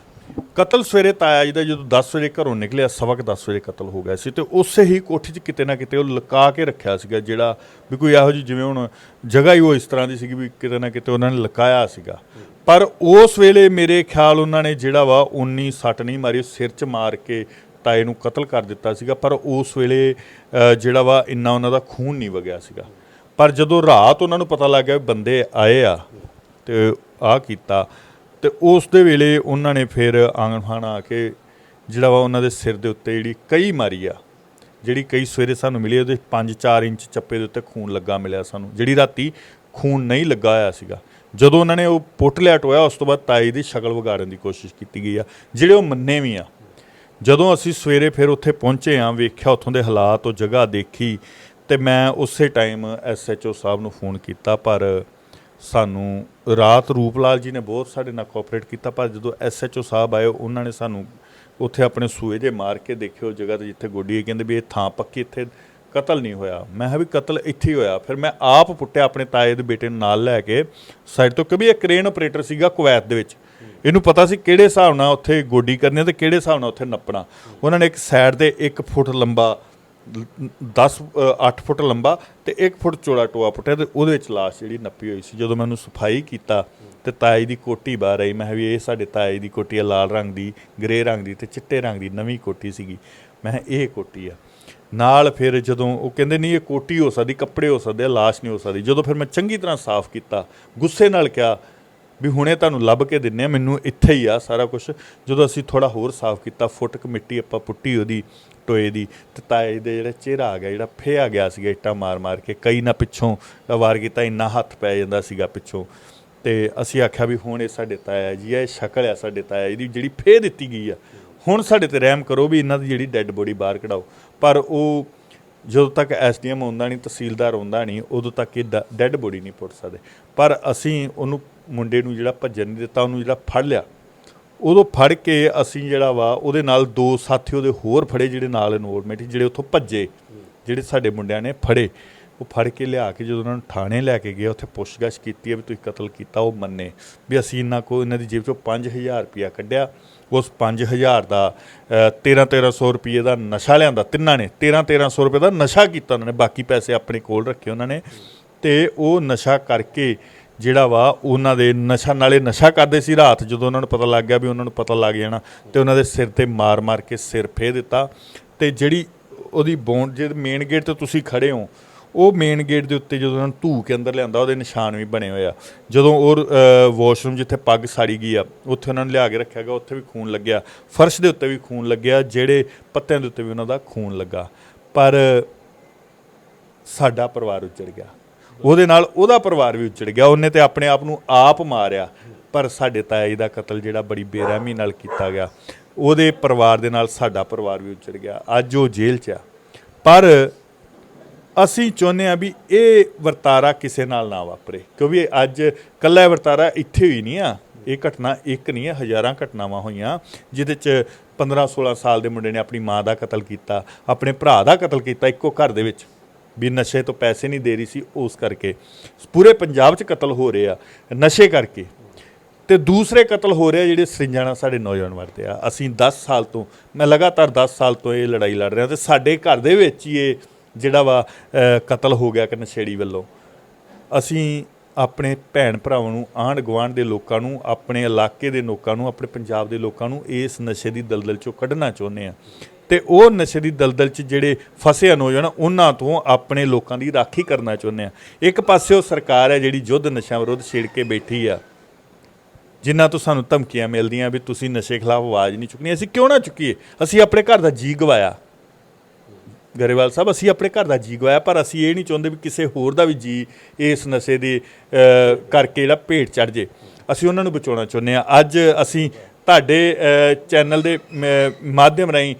ਕਤਲ ਸਵੇਰੇ ਤਾਇਆ ਜੀ ਦਾ ਜਦੋਂ 10 ਵਜੇ ਘਰੋਂ ਨਿਕਲਿਆ, ਸਵਾ ਕੁ 10 ਵਜੇ ਕਤਲ ਹੋ ਗਿਆ ਸੀ ਤੇ ਉਸੇ ਹੀ ਕੋਠੀ 'ਚ ਕਿਤੇ ਨਾ ਕਿਤੇ ਉਹ ਲੁਕਾ ਕੇ ਰੱਖਿਆ ਸੀਗਾ ਜਿਹੜਾ ਵੀ ਕੋਈ ਇਹੋ ਜਿਹੀ ਜਿਵੇਂ ਹੁਣ ਜਗ੍ਹਾ ਹੀ ਉਹ ਇਸ ਤਰ੍ਹਾਂ ਦੀ ਸੀਗੀ ਵੀ ਕਿਤੇ ਨਾ ਕਿਤੇ ਉਹਨਾਂ ਨੇ ਲੁਕਾਇਆ ਸੀਗਾ। ਪਰ ਉਸ ਵੇਲੇ ਮੇਰੇ ਖਿਆਲ ਉਹਨਾਂ ਨੇ ਜਿਹੜਾ ਵਾ ਉਨੀ ਸੱਟ ਨਹੀਂ ਮਾਰੀ, ਸਿਰ 'ਚ ਮਾਰ ਕੇ ਤਾਏ ਨੂੰ ਕਤਲ ਕਰ ਦਿੱਤਾ ਸੀਗਾ, ਪਰ ਉਸ ਵੇਲੇ ਜਿਹੜਾ ਵਾ ਇੰਨਾ ਉਹਨਾਂ ਦਾ ਖੂਨ ਨਹੀਂ ਵਗਿਆ ਸੀਗਾ। ਪਰ ਜਦੋਂ ਰਾਤ ਉਹਨਾਂ ਨੂੰ ਪਤਾ ਲੱਗ ਗਿਆ ਵੀ ਬੰਦੇ ਆਏ ਆ ਤੇ ਆ ਕੀਤਾ ਤੇ ਉਸ ਦੇ ਵੇਲੇ ਉਹਨਾਂ ਨੇ ਫਿਰ ਆਂਗਣਫਾਨ ਆ ਕੇ ਜਿਹੜਾ ਵਾ ਉਹਨਾਂ ਦੇ ਸਿਰ ਦੇ ਉੱਤੇ ਜਿਹੜੀ ਕਈ ਮਾਰੀ ਆ, ਜਿਹੜੀ ਕਈ ਸਵੇਰੇ ਸਾਨੂੰ ਮਿਲੀ, ਉਹਦੇ 5-4 ਇੰਚ ਚੱਪੇ ਦੇ ਉੱਤੇ ਖੂਨ ਲੱਗਾ ਮਿਲਿਆ ਸਾਨੂੰ। ਜਿਹੜੀ ਰਾਤੀ ਖੂਨ ਨਹੀਂ ਲੱਗਾ ਹੋਇਆ ਸੀਗਾ। ਜਦੋਂ ਉਹਨਾਂ ਨੇ ਉਹ ਪੁੱਟ ਲਿਆ, ਟੋਇਆ, ਉਸ ਤੋਂ ਬਾਅਦ ਤਾਈ ਦੀ ਸ਼ਕਲ ਵਿਗਾੜਨ ਦੀ ਕੋਸ਼ਿਸ਼ ਕੀਤੀ ਗਈ ਆ। ਜਿਹੜੇ ਉਹ ਮੰਨੇ ਵੀ ਆ, ਜਦੋਂ ਅਸੀਂ ਸਵੇਰੇ ਫਿਰ ਉੱਥੇ ਪਹੁੰਚੇ ਆ, ਵੇਖਿਆ ਉੱਥੋਂ ਦੇ ਹਾਲਾਤ, ਉਹ ਜਗ੍ਹਾ ਦੇਖੀ, ਤੇ ਮੈਂ ਉਸੇ ਟਾਈਮ ਐਸਐਚਓ ਸਾਹਿਬ ਨੂੰ ਫੋਨ ਕੀਤਾ, ਪਰ ਸਾਨੂੰ ਰਾਤ ਰੂਪਲਾਲ ਜੀ ਨੇ ਬਹੁਤ ਸਾਡੇ ਨਾਲ ਕੋਆਪਰੇਟ ਕੀਤਾ, ਪਰ ਜਦੋਂ ਐਸਐਚਓ ਸਾਹਿਬ ਆਏ, ਉਹਨਾਂ ਨੇ ਸਾਨੂੰ ਉੱਥੇ ਆਪਣੇ ਸੂਏ ਜੇ ਮਾਰ ਕੇ ਦੇਖਿਓ ਜਗ੍ਹਾ ਤੇ ਜਿੱਥੇ ਗੋਡੀ ਕਹਿੰਦੇ ਵੀ ਇਹ ਥਾਂ ਪੱਕੀ, ਇੱਥੇ ਕਤਲ ਨਹੀਂ ਹੋਇਆ। ਮੈਂ ਕਿਹਾ ਵੀ ਕਤਲ ਇੱਥੇ ਹੀ ਹੋਇਆ। ਫਿਰ ਮੈਂ ਆਪ ਪੁੱਟਿਆ ਆਪਣੇ ਤਾਏ ਦੇ ਬੇਟੇ ਨੂੰ ਨਾਲ ਲੈ ਕੇ। ਸਾਈਡ ਤੋਂ ਕਿਉਂਕਿ ਇਹ ਕ੍ਰੇਨ ਆਪਰੇਟਰ ਸੀਗਾ ਕੁਵੈਤ ਦੇ ਵਿੱਚ। ਇਹਨੂੰ ਪਤਾ ਸੀ ਕਿਹੜੇ ਹਿਸਾਬ ਨਾਲ ਉੱਥੇ ਗੋਡੀ ਕਰਨੀ ਹੈ ਤੇ ਕਿਹੜੇ ਹਿਸਾਬ ਨਾਲ ਉੱਥੇ ਨੱਪਣਾ। ਉਹਨਾਂ ਨੇ ਇੱਕ ਸਾਈਡ 'ਤੇ 1 ਫੁੱਟ ਲੰਬਾ 10 8 ਫੁੱਟ ਲੰਬਾ ਤੇ 1 ਫੁੱਟ ਚੌੜਾ ਟੋਆ ਪੁੱਟਿਆ ਤੇ ਉਹਦੇ ਵਿੱਚ ਲਾਸ਼ ਜਿਹੜੀ ਨੱਪੀ ਹੋਈ ਸੀ। ਜਦੋਂ ਮੈਂ ਉਹਨੂੰ ਸਫ਼ਾਈ ਕੀਤਾ ਤੇ ਤਾਈ ਦੀ ਕੋਟੀ ਬਾਹਰ ਆਈ, ਮੈਂ ਕਿਹਾ ਵੀ ਇਹ ਸਾਡੇ ਤਾਈ ਦੀ ਕੋਟੀ ਆ, ਲਾਲ ਰੰਗ ਦੀ, ਗ੍ਰੇ ਰੰਗ ਦੀ ਤੇ ਚਿੱਟੇ ਰੰਗ ਦੀ ਨਵੀਂ ਕੋਟੀ ਸੀਗੀ। ਮੈਂ ਕਿਹਾ ਇਹ ਕੋਟੀ ਆ। ਨਾਲ ਫਿਰ ਜਦੋਂ ਉਹ ਕਹਿੰਦੇ ਨਹੀਂ ਇਹ ਕੋਟੀ ਹੋ ਸਕਦੀ, ਕੱਪੜੇ ਹੋ ਸਕਦੇ ਆ, ਲਾਸ਼ ਨਹੀਂ ਹੋ ਸਕਦੀ। ਜਦੋਂ ਫਿਰ ਮੈਂ ਚੰਗੀ ਤਰ੍ਹਾਂ ਸਾਫ਼ ਕੀਤਾ, ਗੁੱਸੇ ਨਾਲ ਕਿਹਾ ਵੀ ਹੁਣੇ ਤੁਹਾਨੂੰ ਲੱਭ ਕੇ ਦਿੰਨੇ ਆ, ਮੈਨੂੰ ਇੱਥੇ ਹੀ ਆ ਸਾਰਾ ਕੁਝ ਜਦੋਂ ਅਸੀਂ ਥੋੜਾ ਹੋਰ ਸਾਫ਼ ਕੀਤਾ, ਫੁੱਟ ਕੁ ਮਿੱਟੀ ਆਪਾਂ ਪੁੱਟੀ ਉਹਦੀ, ਟੋਏ ਦੀ, ਤੇ ਤਾਏ ਦੇ ਜਿਹੜਾ ਚਿਹਰਾ ਆ ਗਿਆ, ਜਿਹੜਾ ਫੇਆ ਗਿਆ ਸੀਗਾ ਇੱਟਾਂ ਮਾਰ ਮਾਰ ਕੇ, ਕਈ ਨਾ ਪਿੱਛੋਂ ਵਾਰ ਕੀਤਾ, ਇੰਨਾ ਹੱਥ ਪੈ ਜਾਂਦਾ ਸੀਗਾ ਪਿੱਛੋਂ। ਤੇ ਅਸੀਂ ਆਖਿਆ ਵੀ ਹੁਣ ਇਹ ਸਾਡੇ ਤਾਇਆ ਜੀ ਆ, ਇਹ ਸ਼ਕਲ ਆ ਸਾਡੇ ਤਾਇਆ ਜੀ ਦੀ, ਜਿਹੜੀ ਫੇ ਦਿੱਤੀ ਗਈ ਆ। ਹੁਣ ਸਾਡੇ ਤੇ ਰਹਿਮ ਕਰੋ ਵੀ ਇਹਨਾਂ ਦੀ ਜਿਹੜੀ ਡੈੱਡ ਬੋਡੀ ਬਾਹਰ ਕਢਾਓ। ਪਰ ਉਹ ਜਦੋਂ ਤੱਕ ਐਸਡੀਐਮ ਆਉਂਦਾ ਨਹੀਂ, ਤਹਿਸੀਲਦਾਰ ਆਉਂਦਾ ਨਹੀਂ, ਉਦੋਂ ਤੱਕ ਇਹ ਡੈੱਡ ਬੋਡੀ ਨਹੀਂ ਪੁੱਟ ਸਕਦੇ। ਪਰ ਅਸੀਂ ਉਹਨੂੰ, ਮੁੰਡੇ ਨੂੰ ਜਿਹੜਾ ਭੱਜਣ ਨਹੀਂ ਦਿੱਤਾ, ਉਹਨੂੰ ਜਿਹੜਾ ਫੜ ਲਿਆ, ਉਦੋਂ ਫੜ ਕੇ ਅਸੀਂ ਜਿਹੜਾ ਵਾ, ਉਹਦੇ ਨਾਲ ਦੋ ਸਾਥੀ ਉਹਦੇ ਹੋਰ ਫੜੇ, ਜਿਹੜੇ ਨਾਲ ਇਨਵੋਲਵਮੈਂਟ ਜਿਹੜੇ ਉੱਥੋਂ ਭੱਜੇ, ਜਿਹੜੇ ਸਾਡੇ ਮੁੰਡਿਆਂ ਨੇ ਫੜੇ। ਉਹ ਫੜ ਕੇ ਲਿਆ ਕੇ ਜਦੋਂ ਉਹਨਾਂ ਨੂੰ ਥਾਣੇ ਲੈ ਕੇ ਗਏ, ਉੱਥੇ ਪੁੱਛਗਛ ਕੀਤੀ ਹੈ ਵੀ ਤੁਸੀਂ ਕਤਲ ਕੀਤਾ, ਉਹ ਮੰਨੇ। ਵੀ ਅਸੀਂ ਇਹਨਾਂ ਕੋ ਇਹਨਾਂ ਦੀ ਜੇਬ ਚੋਂ 5000 ਰੁਪਇਆ ਕੱਢਿਆ ਉਸ 5000 ਦਾ 13 1300 ਰੁਪਏ ਦਾ ਨਸ਼ਾ ਲਿਆਂਦਾ। ਤਿੰਨਾਂ ਨੇ 13 1300 ਰੁਪਏ ਦਾ ਨਸ਼ਾ ਕੀਤਾ ਉਹਨਾਂ ਨੇ। ਬਾਕੀ ਪੈਸੇ ਆਪਣੇ ਕੋਲ ਰੱਖੇ ਉਹਨਾਂ ਨੇ। ਤੇ ਉਹ ਨਸ਼ਾ ਕਰਕੇ ਜਿਹੜਾ ਵਾ, ਉਹਨਾਂ ਦੇ ਨਸ਼ਾ, ਨਾਲੇ ਨਸ਼ਾ ਕਰਦੇ ਸੀ ਰਾਤ, ਜਦੋਂ ਉਹਨਾਂ ਨੂੰ ਪਤਾ ਲੱਗ ਗਿਆ ਵੀ ਉਹਨਾਂ ਨੂੰ ਪਤਾ ਲੱਗ ਜਾਣਾ, ਤੇ ਉਹਨਾਂ ਦੇ ਸਿਰ ਤੇ ਮਾਰ-ਮਾਰ ਕੇ ਸਿਰ ਫੇ ਦਿੱਤਾ। ਤੇ ਜਿਹੜੀ ਉਹਦੀ ਬੌਂਡ, ਜੇ ਮੇਨ ਗੇਟ ਤੇ ਤੁਸੀਂ ਖੜੇ ਹੋ ਉਹ ਮੇਨ ਗੇਟ ਦੇ ਉੱਤੇ ਜਦੋਂ ਉਹਨਾਂ ਨੂੰ ਧੂ ਕੇ ਅੰਦਰ ਲਿਆਂਦਾ, ਉਹਦੇ ਨਿਸ਼ਾਨ ਵੀ ਬਣੇ ਹੋਏ ਆ। ਜਦੋਂ ਉਹ ਵਾਸ਼ਰੂਮ ਜਿੱਥੇ ਪੱਗ ਸਾੜੀ ਗਈ ਆ, ਉੱਥੇ ਉਹਨਾਂ ਨੂੰ ਲਿਆ ਕੇ ਰੱਖਿਆ ਗਿਆ, ਉੱਥੇ ਵੀ ਖੂਨ ਲੱਗਿਆ। ਫਰਸ਼ ਦੇ ਉੱਤੇ ਵੀ ਖੂਨ ਲੱਗਿਆ, ਜਿਹੜੇ ਪੱਤਿਆਂ ਦੇ ਉੱਤੇ ਵੀ ਉਹਨਾਂ ਦਾ ਖੂਨ ਲੱਗਾ। ਪਰ ਸਾਡਾ ਪਰਿਵਾਰ ਉੱਜੜ ਗਿਆ। ਉਹਦੇ ਨਾਲ ਉਹਦਾ ਪਰਿਵਾਰ ਵੀ ਉੱਜੜ ਗਿਆ। ਉਹਨੇ ਤੇ ਆਪਣੇ ਆਪ ਨੂੰ ਆਪ ਮਾਰਿਆ। ਪਰ ਸਾਡੇ ਤਾਇਆ ਜੀ ਦਾ ਕਤਲ ਜਿਹੜਾ ਬੜੀ ਬੇਰਹਿਮੀ ਨਾਲ ਕੀਤਾ ਗਿਆ। ਉਹਦੇ ਪਰਿਵਾਰ ਦੇ ਨਾਲ ਸਾਡਾ ਪਰਿਵਾਰ ਵੀ ਉੱਜੜ ਗਿਆ। ਅੱਜ ਉਹ ਜੇਲ੍ਹ 'ਚ ਆ। ਪਰ ਅਸੀਂ ਚਾਹੁੰਦੇ ਆ ਵੀ ਇਹ ਵਰਤਾਰਾ ਕਿਸੇ ਨਾਲ ਨਾ ਵਾਪਰੇ, ਕਿਉਂਕਿ ਅੱਜ ਕੱਲਾ ਵਰਤਾਰਾ ਇੱਥੇ ਹੀ ਨਹੀਂ ਆ। ਇਹ ਘਟਨਾ ਇੱਕ ਨਹੀਂ ਹੈ ਹਜ਼ਾਰਾਂ ਘਟਨਾਵਾਂ ਹੋਈਆਂ, ਜਿਹਦੇ ਚ 15 16 ਸਾਲ ਦੇ ਮੁੰਡੇ ਨੇ ਆਪਣੀ ਮਾਂ ਦਾ ਕਤਲ ਕੀਤਾ, ਆਪਣੇ ਭਰਾ ਦਾ ਕਤਲ ਕੀਤਾ, ਇੱਕੋ ਘਰ ਦੇ ਵਿੱਚ। ਵੀ ਨਸ਼ੇ ਤੋਂ ਪੈਸੇ ਨਹੀਂ ਦੇ ਰਹੀ ਸੀ ਉਸ ਕਰਕੇ। ਪੂਰੇ ਪੰਜਾਬ 'ਚ ਕਤਲ ਹੋ ਰਹੇ ਆ, ਨਸ਼ੇ ਕਰਕੇ। ਤੇ ਦੂਸਰੇ ਕਤਲ ਹੋ ਰਿਹਾ ਜਿਹੜੇ ਸਰਿੰਜਾਂ ਸਾਡੇ ਨੌਜਵਾਨ ਵਰਤੇ ਆ। ਅਸੀਂ 10 ਸਾਲ ਤੋਂ, ਮੈਂ ਲਗਾਤਾਰ 10 ਸਾਲ ਤੋਂ ਇਹ ਲੜਾਈ ਲੜ ਰਿਹਾ ਤੇ ਸਾਡੇ ਘਰ ਦੇ ਵਿੱਚ ਹੀ ਇਹ ਜਿਹੜਾ ਵਾ ਕਤਲ ਹੋ ਗਿਆ ਕਿ ਨਸ਼ੇੜੀ ਵੱਲੋਂ। ਅਸੀਂ ਆਪਣੇ ਭੈਣ ਭਰਾਵਾਂ ਨੂੰ ਆਂਢ ਗੁਆਂਢ ਦੇ ਲੋਕਾਂ ਨੂੰ, ਆਪਣੇ ਇਲਾਕੇ ਦੇ ਲੋਕਾਂ ਨੂੰ, ਆਪਣੇ ਪੰਜਾਬ ਦੇ ਲੋਕਾਂ ਨੂੰ ਇਸ ਨਸ਼ੇ ਦੀ ਦਲਦਲ ਚੋਂ ਕੱਢਣਾ ਚਾਹੁੰਦੇ ਆ ਤੇ ਉਹ ਨਸ਼ੇ ਦੀ ਦਲਦਲ 'ਚ ਜਿਹੜੇ ਫਸੇ ਨੌਜਵਾਨ, ਉਹਨਾਂ ਤੋਂ ਆਪਣੇ ਲੋਕਾਂ ਦੀ ਰਾਖੀ ਕਰਨਾ ਚਾਹੁੰਦੇ ਆ ਇੱਕ ਪਾਸੇ ਉਹ ਸਰਕਾਰ ਹੈ ਜਿਹੜੀ ਯੁੱਧ ਨਸ਼ਾ ਵਿਰੁੱਧ ਛੇੜ ਕੇ ਬੈਠੀ ਆ, ਜਿਨ੍ਹਾਂ ਤੋਂ ਸਾਨੂੰ ਧਮਕੀਆਂ ਮਿਲਦੀਆਂ ਵੀ ਤੁਸੀਂ ਨਸ਼ੇ ਖਿਲਾਫ ਆਵਾਜ਼ ਨਹੀਂ ਚੁੱਕਣੀ। ਅਸੀਂ ਕਿਉਂ ਨਾ ਚੁੱਕੀਏ? ਅਸੀਂ ਆਪਣੇ ਘਰ ਦਾ ਜੀ ਗਵਾਇਆ। ਗਰੇਵਾਲ ਸਾਹਿਬ, ਅਸੀਂ ਆਪਣੇ ਘਰ ਦਾ ਜੀ ਗਵਾਇਆ, ਪਰ ਅਸੀਂ ਇਹ ਨਹੀਂ ਚਾਹੁੰਦੇ ਵੀ ਕਿਸੇ ਹੋਰ ਦਾ ਵੀ ਜੀ ਇਸ ਨਸ਼ੇ ਦੇ ਕਰਕੇ ਜਿਹੜਾ ਭੇਟ ਚੜ ਜੇ। ਅਸੀਂ ਉਹਨਾਂ ਨੂੰ ਬਚਾਉਣਾ ਚਾਹੁੰਦੇ ਆ ਅੱਜ ਅਸੀਂ ਤੁਹਾਡੇ ਚੈਨਲ ਦੇ ਮਾਧਿਅਮ ਰਾਹੀਂ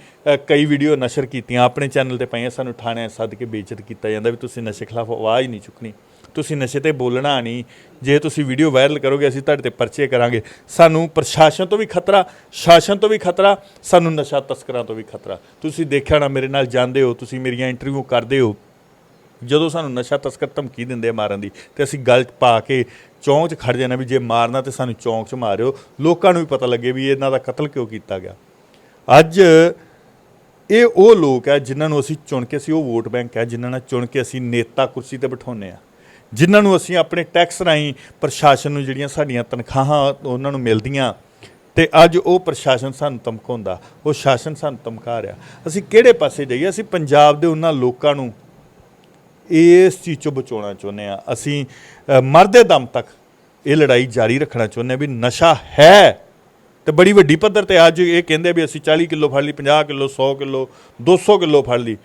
ਕਈ ਵੀਡੀਓ ਨਸ਼ਰ ਕੀਤੀਆਂ। ਆਪਣੇ ਚੈਨਲ ਤੇ ਪਾਈਆਂ, ਸਾਨੂੰ ਠਾਣਿਆਂ ਸੱਦ ਕੇ ਬੇਇੱਜ਼ਤ ਕੀਤਾ ਜਾਂਦਾ ਵੀ ਤੁਸੀਂ ਨਸ਼ੇ ਖਿਲਾਫ ਆਵਾਜ਼ ਨਹੀਂ ਚੁੱਕਣੀ। ਤੁਸੀਂ ਨਸ਼ੇ ਤੇ ਬੋਲਣਾ ਨਹੀਂ, ਜੇ ਤੁਸੀਂ ਵੀਡੀਓ ਵਾਇਰਲ ਕਰੋਗੇ, ਅਸੀਂ ਤੁਹਾਡੇ ਤੇ ਪਰਚੇ ਕਰਾਂਗੇ। ਸਾਨੂੰ ਪ੍ਰਸ਼ਾਸਨ ਤੋਂ ਵੀ ਖਤਰਾ, ਸ਼ਾਸਨ ਤੋਂ ਵੀ ਖਤਰਾ, ਸਾਨੂੰ ਨਸ਼ਾ ਤਸਕਰਾਂ ਤੋਂ ਵੀ ਖਤਰਾ। ਤੁਸੀਂ ਦੇਖਿਆ ਨਾ ਮੇਰੇ ਨਾਲ ਜਾਂਦੇ ਹੋ, ਤੁਸੀਂ ਮੇਰੀਆਂ ਇੰਟਰਵਿਊ ਕਰਦੇ ਹੋ। ਜਦੋਂ ਸਾਨੂੰ ਨਸ਼ਾ ਤਸਕਰ ਧਮਕੀ ਦਿੰਦੇ ਆ ਮਾਰਨ ਦੀ, ਤੇ ਅਸੀਂ ਗੱਲ ਪਾ ਕੇ ਚੌਂਕ 'ਚ ਖੜ ਜਾਣਾ ਵੀ ਜੇ ਮਾਰਨਾ ਤੇ ਸਾਨੂੰ ਚੌਂਕ 'ਚ ਮਾਰਿਓ। ਲੋਕਾਂ ਨੂੰ ਵੀ ਪਤਾ ਲੱਗੇ ਵੀ ਇਹਨਾਂ ਦਾ ਕਤਲ ਕਿਉਂ ਕੀਤਾ ਗਿਆ। ਅੱਜ ਇਹ ਉਹ ਲੋਕ ਹੈ ਜਿਨ੍ਹਾਂ ਨੂੰ ਅਸੀਂ ਚੁਣ ਕੇ ਅਸੀਂ ਉਹ ਵੋਟ ਬੈਂਕ ਹੈ ਜਿਨ੍ਹਾਂ ਨਾਲ ਚੁਣ ਕੇ ਅਸੀਂ ਨੇਤਾ ਕੁਰਸੀ ਤੇ ਬਿਠਾਉਂਦੇ ਆ। ਜਿਨ੍ਹਾਂ ਨੂੰ ਅਸੀਂ ਆਪਣੇ ਟੈਕਸ ਰਾਹੀਂ ਪ੍ਰਸ਼ਾਸਨ ਨੂੰ ਜਿਹੜੀਆਂ ਸਾਡੀਆਂ ਤਨਖਾਹਾਂ ਉਹਨਾਂ ਨੂੰ ਮਿਲਦੀਆਂ ਤੇ ਅੱਜ ਉਹ ਪ੍ਰਸ਼ਾਸਨ ਸਾਨੂੰ ਧਮਕਾਉਂਦਾ, ਉਹ ਸ਼ਾਸਨ ਸਾਨੂੰ ਧਮਕਾ ਰਿਹਾ। ਅਸੀਂ ਕਿਹੜੇ ਪਾਸੇ ਜਾਈਏ? ਅਸੀਂ ਪੰਜਾਬ ਦੇ ਉਹਨਾਂ ਲੋਕਾਂ ਨੂੰ ਇਸ ਚੀਜ਼ ਚੋਂ ਬਚਾਉਣਾ ਚਾਹੁੰਦੇ ਆ ਅਸੀਂ ਮਰਦੇ ਦਮ ਤੱਕ ਇਹ ਲੜਾਈ ਜਾਰੀ ਰੱਖਣਾ ਚਾਹੁੰਦੇ ਆ ਵੀ ਨਸ਼ਾ ਹੈ ਤੇ ਬੜੀ ਵੱਡੀ ਪੱਧਰ ਤੇ ਅੱਜ ਇਹ ਕਹਿੰਦੇ ਵੀ ਅਸੀਂ 40 ਕਿਲੋ ਫੜ ਲਈ 50 ਕਿਲੋ 100 ਕਿਲੋ 200 ਕਿਲੋ ਫੜ ਲਈ।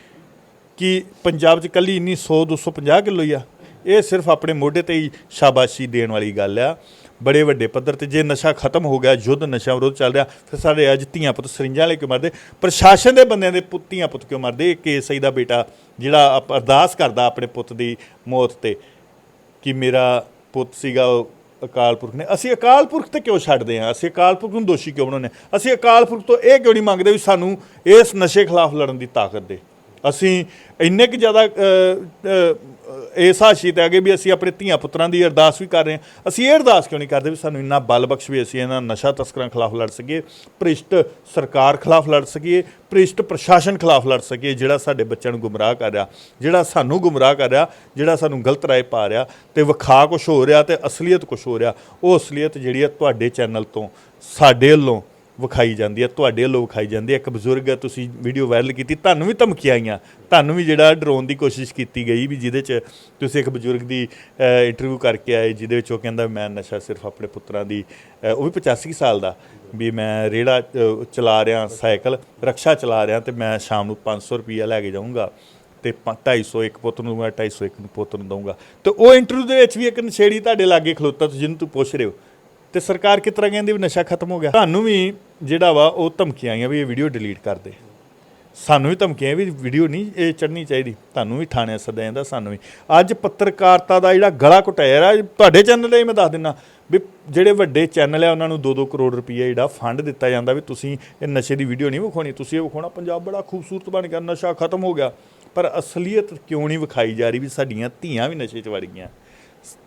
ਕਿ ਪੰਜਾਬ 'ਚ ਕੱਲੀ ਇੰਨੀ 100 250 ਕਿਲੋ ਹੀ ਆ? ਇਹ ਸਿਰਫ ਆਪਣੇ ਮੋਢੇ ਤੇ ਹੀ ਸ਼ਾਬਾਸ਼ੀ ਦੇਣ ਵਾਲੀ ਗੱਲ ਆ। ਬੜੇ ਵੱਡੇ ਪੱਧਰ ਤੇ ਜੇ ਨਸ਼ਾ ਖਤਮ ਹੋ ਗਿਆ, ਯੁੱਧ ਨਸ਼ਾ ਵਿਰੋਧ ਚੱਲ ਰਿਹਾ, ਫਿਰ ਸਾਡੇ ਅੱਜ ਧੀਆਂ ਪੁੱਤ ਸਰਿੰਜਾਂ ਲੈ ਕੇ ਮਰਦੇ, ਪ੍ਰਸ਼ਾਸਨ ਦੇ ਬੰਦਿਆਂ ਦੇ ਪੁੱਤ, ਧੀਆਂ ਪੁੱਤ ਕਿਉਂ ਮਰਦੇ? ਇਹ ਕੇਸਈ ਦਾ ਬੇਟਾ ਜਿਹੜਾ ਆਪ- ਅਰਦਾਸ ਕਰਦਾ ਆਪਣੇ ਪੁੱਤ ਦੀ ਮੌਤ ਤੇ ਕਿ ਮੇਰਾ ਪੁੱਤ ਸੀਗਾ ਉਹ ਅਕਾਲ ਪੁਰਖ ਨੇ। ਅਸੀਂ ਅਕਾਲ ਪੁਰਖ ਤੇ ਕਿਉਂ ਛੱਡਦੇ ਹਾਂ? ਅਸੀਂ ਅਕਾਲ ਪੁਰਖ ਨੂੰ ਦੋਸ਼ੀ ਕਿਉਂ ਬਣਾਉਂਦੇ ਹਾਂ? ਅਸੀਂ ਅਕਾਲ ਪੁਰਖ ਤੋਂ ਇਹ ਕਿਉਂ ਨਹੀਂ ਮੰਗਦੇ ਵੀ ਸਾਨੂੰ ਇਸ ਨਸ਼ੇ ਖਿਲਾਫ ਲੜਨ ਦੀ ਤਾਕਤ ਦੇ? ਅਸੀਂ ਇੰਨੇ ਕਿ ਜ਼ਿਆਦਾ ਇਸ ਹਾਸ਼ੀ ਤੇ ਆਗੇ ਵੀ ਅਸੀਂ ਆਪਣੇ ਧੀਆਂ ਪੁੱਤਰਾਂ ਦੀ ਅਰਦਾਸ ਵੀ ਕਰ ਰਹੇ ਹਾਂ। ਅਸੀਂ ਇਹ ਅਰਦਾਸ ਕਿਉਂ ਨਹੀਂ ਕਰਦੇ ਵੀ ਸਾਨੂੰ ਇੰਨਾ ਬਲ ਬਖਸ਼ ਵੀ ਅਸੀਂ ਇਹਨਾਂ ਨਸ਼ਾ ਤਸਕਰਾਂ ਖਿਲਾਫ ਲੜ ਸਕੀਏ, ਭ੍ਰਿਸ਼ਟ ਸਰਕਾਰ ਖਿਲਾਫ ਲੜ ਸਕੀਏ, ਭ੍ਰਿਸ਼ਟ ਪ੍ਰਸ਼ਾਸਨ ਖਿਲਾਫ ਲੜ ਸਕੀਏ, ਜਿਹੜਾ ਸਾਡੇ ਬੱਚਿਆਂ ਨੂੰ ਗੁੰਮਰਾਹ ਕਰ ਰਿਹਾ, ਜਿਹੜਾ ਸਾਨੂੰ ਗੁੰਮਰਾਹ ਕਰ ਰਿਹਾ, ਜਿਹੜਾ ਸਾਨੂੰ ਗਲਤ ਰਾਏ ਪਾ ਰਿਹਾ ਤੇ ਵਿਖਾ ਕੁਝ ਹੋ ਰਿਹਾ ਤੇ ਅਸਲੀਅਤ ਕੁਝ ਹੋ ਰਿਹਾ, ਉਹ ਅਸਲੀਅਤ ਜਿਹੜੀ ਆ ਤੁਹਾਡੇ ਚੈਨਲ ਤੋਂ, ਸਾਡੇ ਵੱਲੋਂ ਵਿਖਾਈ ਜਾਂਦੀ ਹੈ, ਤੁਹਾਡੇ ਵੱਲੋਂ ਵਿਖਾਈ ਜਾਂਦੀ ਹੈ। ਇੱਕ ਬਜ਼ੁਰਗ ਹੈ ਤੁਸੀਂ ਵੀਡੀਓ ਵਾਇਰਲ ਕੀਤੀ, ਤੁਹਾਨੂੰ ਵੀ ਧਮਕੀਆਂ ਆਈਆਂ। ਤੁਹਾਨੂੰ ਵੀ ਜਿਹੜਾ ਡਰਾਉਣ ਦੀ ਕੋਸ਼ਿਸ਼ ਕੀਤੀ ਗਈ ਵੀ ਜਿਹਦੇ 'ਚ ਤੁਸੀਂ ਇੱਕ ਬਜ਼ੁਰਗ ਦੀ ਇੰਟਰਵਿਊ ਕਰਕੇ ਆਏ, ਜਿਹਦੇ ਵਿੱਚ ਉਹ ਕਹਿੰਦਾ, ਮੈਂ ਨਸ਼ਾ ਸਿਰਫ ਆਪਣੇ ਪੁੱਤਰਾਂ ਦੀ ਉਹ ਵੀ 85 ਸਾਲ ਦਾ, ਵੀ ਮੈਂ ਰੇੜਾ ਚਲਾ ਰਿਹਾ, ਸਾਈਕਲ, ਰਕਸ਼ਾ ਚਲਾ ਰਿਹਾ ਤੇ ਮੈਂ ਸ਼ਾਮ ਨੂੰ 500 ਰੁਪਈਆ ਲੈ ਕੇ ਜਾਊਂਗਾ ਤੇ ਪ- 250 ਇੱਕ ਪੁੱਤ ਨੂੰ, ਮੈਂ 250 ਇੱਕ ਨੂੰ ਪੁੱਤ ਨੂੰ ਦਊਂਗਾ। ਤੇ ਉਹ ਇੰਟਰਵਿਊ ਦੇ ਵਿੱਚ ਵੀ ਇੱਕ ਨਸ਼ੇੜੀ ਤੁਹਾਡੇ ਲਾਗੇ ਖਲੋਤਾ ਜਿਹਨੂੰ ਤੂੰ ਪੁੱਛ ਰਹੇ ਹੋ। ਤੇ ਸਰਕਾਰ ਕਿਸ ਤਰ੍ਹਾਂ ਕਹਿੰਦੀ ਵੀ ਨਸ਼ਾ ਖਤਮ ਹੋ ਗਿਆ। ਤੁਹਾਨੂੰ ਵੀ ਜਿਹੜਾ ਵਾ ਉਹ ਧਮਕੀਆਂ ਆਈਆਂ ਵੀ ਇਹ ਵੀਡੀਓ ਡਿਲੀਟ ਕਰ ਦੇ। ਸਾਨੂੰ ਵੀ ਧਮਕੀਆਂ ਵੀ ਵੀਡੀਓ ਨਹੀਂ ਇਹ ਚੜਨੀ ਚਾਹੀਦੀ। ਤੁਹਾਨੂੰ ਵੀ ਥਾਣੇ ਸੱਦਿਆ ਜਾਂਦਾ ਸਾਨੂੰ ਵੀ। ਅੱਜ ਪੱਤਰਕਾਰਤਾ ਦਾ ਜਿਹੜਾ ਗਲਾ ਘੁਟਾਇਆ ਰਿਹਾ, ਤੁਹਾਡੇ ਚੈਨਲ ਤੇ ਹੀ ਮੈਂ ਦੱਸ ਦਿੰਦਾ ਵੀ ਜਿਹੜੇ ਵੱਡੇ ਚੈਨਲ ਆ, ਉਹਨਾਂ ਨੂੰ 2-2 ਕਰੋੜ ਰੁਪਈਆ ਜਿਹੜਾ ਫੰਡ ਦਿੱਤਾ ਜਾਂਦਾ ਵੀ ਤੁਸੀਂ ਇਹ ਨਸ਼ੇ ਦੀ ਵੀਡੀਓ ਨਹੀਂ ਵਿਖਾਉਣੀ, ਤੁਸੀਂ ਇਹ ਵਿਖਾਉਣਾ। ਪੰਜਾਬ ਬੜਾ ਖੂਬਸੂਰਤ ਬਣ ਗਿਆ, ਨਸ਼ਾ ਖਤਮ ਹੋ ਗਿਆ। ਪਰ ਅਸਲੀਅਤ ਕਿਉਂ ਨਹੀਂ ਵਿਖਾਈ ਜਾ ਰਹੀ ਵੀ ਸਾਡੀਆਂ ਧੀਆਂ ਵੀ ਨਸ਼ੇ 'ਚ ਵੜ ਗਈਆਂ?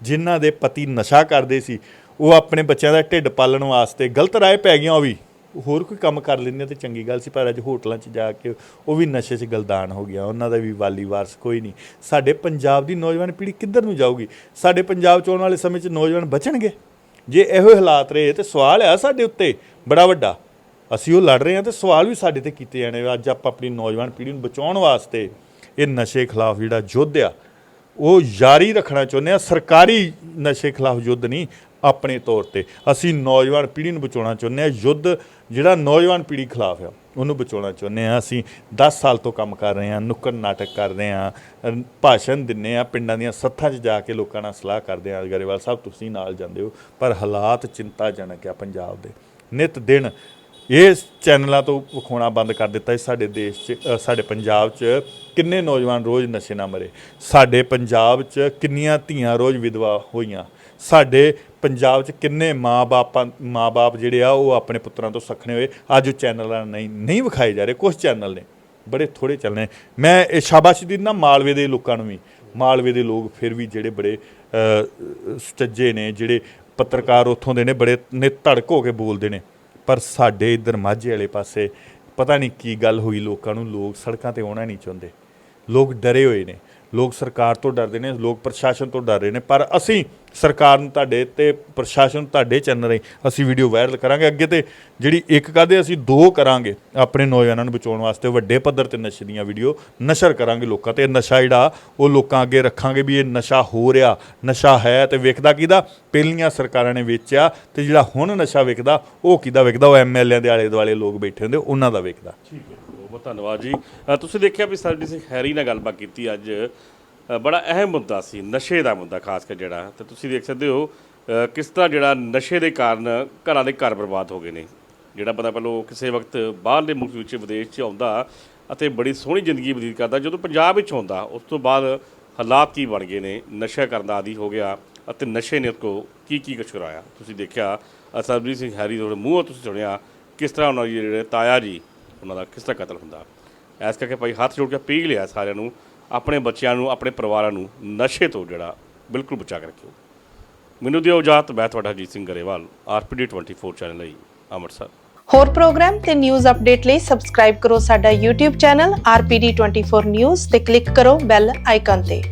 ਜਿਨ੍ਹਾਂ ਦੇ ਪਤੀ ਨਸ਼ਾ ਕਰਦੇ ਸੀ ਉਹ ਆਪਣੇ ਬੱਚਿਆਂ ਦਾ ਢਿੱਡ ਪਾਲਣ ਵਾਸਤੇ ਗਲਤ ਰਾਏ ਪੈ ਗਈਆਂ, ਉਹ ਵੀ। ਹੋਰ ਕੋਈ ਕੰਮ ਕਰ ਲੈਂਦੇ ਤੇ ਚੰਗੀ ਗੱਲ ਸੀ, ਪਰ ਅੱਜ ਹੋਟਲਾਂ 'ਚ ਜਾ ਕੇ ਉਹ ਵੀ ਨਸ਼ੇ 'ਚ ਗਲਦਾਨ ਹੋ ਗਿਆ। ਉਹਨਾਂ ਦਾ ਵੀ ਵਾਲੀ ਵਾਰਸ ਕੋਈ ਨਹੀਂ। ਸਾਡੇ ਪੰਜਾਬ ਦੀ ਨੌਜਵਾਨ ਪੀੜ੍ਹੀ ਕਿੱਧਰ ਨੂੰ ਜਾਊਗੀ? ਸਾਡੇ ਪੰਜਾਬ 'ਚ ਆਉਣ ਵਾਲੇ ਸਮੇਂ 'ਚ ਨੌਜਵਾਨ ਬਚਣਗੇ? ਜੇ ਇਹੋ ਹਾਲਾਤ ਰਹੇ ਤੇ ਸਵਾਲ ਆ ਸਾਡੇ ਉੱਤੇ, ਬੜਾ ਵੱਡਾ। ਅਸੀਂ ਉਹ ਲੜ ਰਹੇ ਹਾਂ ਤੇ ਸਵਾਲ ਵੀ ਸਾਡੇ ਤੇ ਕੀਤੇ ਜਾਣੇ ਅੱਜ ਆਪਾਂ ਆਪਣੀ ਨੌਜਵਾਨ ਪੀੜ੍ਹੀ ਨੂੰ ਬਚਾਉਣ ਵਾਸਤੇ ਇਹ ਨਸ਼ੇ ਖਿਲਾਫ ਜਿਹੜਾ ਯੁੱਧ ਆ, ਉਹ ਜਾਰੀ ਰੱਖਣਾ ਚਾਹੁੰਦੇ ਆ ਸਰਕਾਰੀ ਨਸ਼ੇ ਖਿਲਾਫ ਯੁੱਧ ਨਹੀਂ ਆਪਣੇ ਤੌਰ ਤੇ। ਅਸੀਂ ਨੌਜਵਾਨ ਪੀੜ੍ਹੀ ਨੂੰ ਬਚਾਉਣਾ ਚਾਹੁੰਦੇ ਆ ਯੁੱਧ ਜਿਹੜਾ ਨੌਜਵਾਨ ਪੀੜ੍ਹੀ ਖਿਲਾਫ ਆ, ਉਹਨੂੰ ਬਚਾਉਣਾ ਚਾਹੁੰਦੇ ਆ ਅਸੀਂ 10 ਸਾਲ ਤੋਂ ਕੰਮ ਕਰ ਰਹੇ ਆ ਨੁੱਕੜ ਨਾਟਕ ਕਰ ਰਹੇ ਆ ਭਾਸ਼ਣ ਦਿੰਨੇ ਆ ਪਿੰਡਾਂ ਦੀਆਂ ਸੱਥਾਂ 'ਚ ਜਾ ਕੇ ਲੋਕਾਂ ਨਾਲ ਸਲਾਹ ਕਰਦੇ ਆ ਗਰੇਵਾਲ ਸਾਹਿਬ, ਤੁਸੀਂ ਨਾਲ ਜਾਂਦੇ ਹੋ, ਪਰ ਹਾਲਾਤ ਚਿੰਤਾਜਨਕ ਆ ਪੰਜਾਬ ਦੇ। ਨਿਤ ਦਿਨ ਇਹ ਚੈਨਲਾਂ ਤੋਂ ਵਿਖਾਉਣਾ ਬੰਦ ਕਰ ਦਿੱਤਾ ਹੈ ਸਾਡੇ ਦੇਸ਼ 'ਚ ਸਾਡੇ ਪੰਜਾਬ 'ਚ। ਕਿੰਨੇ ਨੌਜਵਾਨ ਰੋਜ਼ ਨਸ਼ੇ ਨਾਲ ਮਰੇ? ਸਾਡੇ ਪੰਜਾਬ 'ਚ ਕਿੰਨੀਆਂ ਧੀਆਂ ਰੋਜ਼ ਵਿਧਵਾ ਹੋਈਆਂ? ਸਾਡੇ ਪੰਜਾਬ 'ਚ ਕਿੰਨੇ ਮਾਂ-ਬਾਪਾਂ ਮਾਂ-ਬਾਪ ਜਿਹੜੇ ਆ ਉਹ ਆਪਣੇ ਪੁੱਤਰਾਂ ਤੋਂ ਸਖਣੇ ਹੋਏ। ਅੱਜ ਉਹ ਚੈਨਲਾਂ ਨਹੀਂ ਨਹੀਂ ਵਿਖਾਏ ਜਾ ਰਹੇ ਕੁਝ ਚੈਨਲ ਨੇ। ਬੜੇ ਥੋੜੇ ਚੱਲਣੇ ਮੈਂ ਇਹ ਸ਼ਾਬਾਸ਼ ਦਿੰਦਾ ਮਾਲਵੇ ਦੇ ਲੋਕਾਂ ਨੂੰ ਵੀ। ਮਾਲਵੇ ਦੇ ਲੋਕ ਫਿਰ ਵੀ ਜਿਹੜੇ ਬੜੇ ਅ, ਸੁਚੱਜੇ ਨੇ ਜਿਹੜੇ ਪੱਤਰਕਾਰ ਉੱਥੋਂ ਦੇ ਨੇ ਬੜੇ ਨੇ ਧੜਕ ਹੋ ਕੇ ਬੋਲਦੇ ਨੇ। ਪਰ ਸਾਡੇ ਇੱਧਰ ਮਾਝੇ ਵਾਲੇ ਪਾਸੇ ਪਤਾ ਨਹੀਂ ਕੀ ਗੱਲ ਹੋਈ ਲੋਕਾਂ ਨੂੰ ਲੋਕ ਸੜਕਾਂ ਤੇ ਆਉਣਾ ਨਹੀਂ ਚਾਹੁੰਦੇ। ਲੋਕ ਡਰੇ ਹੋਏ ਨੇ। ਲੋਕ ਸਰਕਾਰ ਤੋਂ ਡਰਦੇ ਨੇ, ਲੋਕ ਪ੍ਰਸ਼ਾਸਨ ਤੋਂ ਡਰ ਰਹੇ ਨੇ, ਪਰ ਅਸੀਂ ਸਰਕਾਰ ਨੂੰ ਤੁਹਾਡੇ ਤੇ, ਪ੍ਰਸ਼ਾਸਨ ਤੁਹਾਡੇ ਚੈਨਲ ਰਾਹੀਂ ਅਸੀਂ ਵੀਡੀਓ ਵਾਇਰਲ ਕਰਾਂਗੇ। ਅੱਗੇ ਤੇ ਜਿਹੜੀ ਇੱਕ ਕਾਦੇ ਅਸੀਂ ਦੋ ਕਰਾਂਗੇ ਆਪਣੇ ਨੌਜਵਾਨਾਂ ਨੂੰ ਬਚਾਉਣ ਵਾਸਤੇ, ਵੱਡੇ ਪੱਧਰ ਤੇ ਨਸ਼ੇ ਦੀਆਂ ਵੀਡੀਓ ਨਸ਼ਰ ਕਰਾਂਗੇ ਲੋਕਾਂ ਤੇ। ਇਹ ਨਸ਼ਾ ਜਿਹੜਾ, ਉਹ ਲੋਕਾਂ ਅੱਗੇ ਰੱਖਾਂਗੇ ਵੀ ਇਹ ਨਸ਼ਾ ਹੋ ਰਿਹਾ, ਨਸ਼ਾ ਹੈ ਤੇ ਵੇਖਦਾ ਕਿਹਦਾ? ਪਹਿਲੀਆਂ ਸਰਕਾਰਾਂ ਨੇ ਵੇਚਿਆ ਤੇ ਜਿਹੜਾ ਹੁਣ ਨਸ਼ਾ ਵੇਖਦਾ, ਉਹ ਕਿਹਦਾ ਵਿਕਦਾ ਉਹ ਐਮਐਲਏ ਦੇ ਆਲੇ ਦੁਆਲੇ ਲੋਕ ਬੈਠੇ ਹੁੰਦੇ, ਉਹਨਾਂ ਦਾ ਵੇਖਦਾ। ਠੀਕ ਹੈ। ਬਹੁਤ ਬਹੁਤ ਧੰਨਵਾਦ ਜੀ। ਅ, ਤੁਸੀਂ ਦੇਖਿਆ ਵੀ ਸਰਬਜੀਤ ਸਿੰਘ ਹੈਰੀ ਨਾਲ ਗੱਲਬਾਤ ਕੀਤੀ ਅੱਜ। ਅ, ਬੜਾ ਅਹਿਮ ਮੁੱਦਾ ਸੀ ਨਸ਼ੇ ਦਾ ਮੁੱਦਾ ਖਾਸ ਕਰ ਜਿਹੜਾ। ਤੇ ਤੁਸੀਂ ਦੇਖ ਸਕਦੇ ਹੋ ਅ, ਕਿਸ ਤਰ੍ਹਾਂ ਜਿਹੜਾ ਨਸ਼ੇ ਦੇ ਕਾਰਨ ਘਰਾਂ ਦੇ ਘਰ ਬਰਬਾਦ ਹੋ ਗਏ ਨੇ। ਜਿਹੜਾ ਬੰਦਾ ਪਹਿਲਾਂ ਕਿਸੇ ਵਕਤ ਬਾਹਰਲੇ ਮੁਲਕ ਵਿੱਚ ਵਿਦੇਸ਼ 'ਚ ਆਉਂਦਾ ਅਤੇ ਬੜੀ ਸੋਹਣੀ ਜ਼ਿੰਦਗੀ ਬਤੀਤ ਕਰਦਾ ਜਦੋਂ ਪੰਜਾਬ ਵਿੱਚ ਆਉਂਦਾ ਉਸ ਤੋਂ ਬਾਅਦ ਹਾਲਾਤ ਕੀ ਬਣ ਗਏ ਨੇ ਨਸ਼ਾ ਕਰਨ ਦਾ ਆਦੀ ਹੋ ਗਿਆ ਅਤੇ ਨਸ਼ੇ ਨੇ ਉਸ ਕੋ ਕੀ ਕੀ ਕੁਛ ਕਰਾਇਆ। ਤੁਸੀਂ ਦੇਖਿਆ ਅ, ਸਰਬਜੀਤ ਸਿੰਘ ਹੈਰੀ ਦੇ ਮੂੰਹੋਂ ਤੁਸੀਂ ਸੁਣਿਆ ਕਿਸ ਤਰ੍ਹਾਂ ਉਹਨਾਂ ਦੇ ਜਿਹੜੇ ਤਾਇਆ ਜੀ ਉਹਨਾਂ ਦਾ ਕਿਸ ਤਰ੍ਹਾਂ ਕਤਲ ਹੁੰਦਾ। ਐਸ ਕਰਕੇ ਭਾਈ ਹੱਥ ਜੋੜ ਕੇ ਅਪੀਲ ਲਿਆ ਸਾਰਿਆਂ ਨੂੰ, ਆਪਣੇ ਬੱਚਿਆਂ ਨੂੰ, ਆਪਣੇ ਪਰਿਵਾਰਾਂ ਨੂੰ ਨਸ਼ੇ ਤੋਂ ਜਿਹੜਾ ਬਿਲਕੁਲ ਬਚਾ ਕੇ ਰੱਖਿਓ। ਮੈਨੂੰ ਦਿਓ ਇਜਾਜ਼ਤ, ਮੈਂ ਤੁਹਾਡਾ ਅਜੀਤ ਸਿੰਘ ਗਰੇਵਾਲ, ਆਰਪੀਡੀ 24 ਚੈਨਲ ਲਈ, ਅੰਮ੍ਰਿਤਸਰ। ਹੋਰ ਪ੍ਰੋਗਰਾਮ ਤੇ ਨਿਊਜ਼ ਅਪਡੇਟ ਲਈ ਸਬਸਕ੍ਰਾਈਬ ਕਰੋ ਸਾਡਾ YouTube ਚੈਨਲ RPD24 News ਤੇ ਕਲਿੱਕ ਕਰੋ ਬੈਲ ਆਈਕਨ ਤੇ।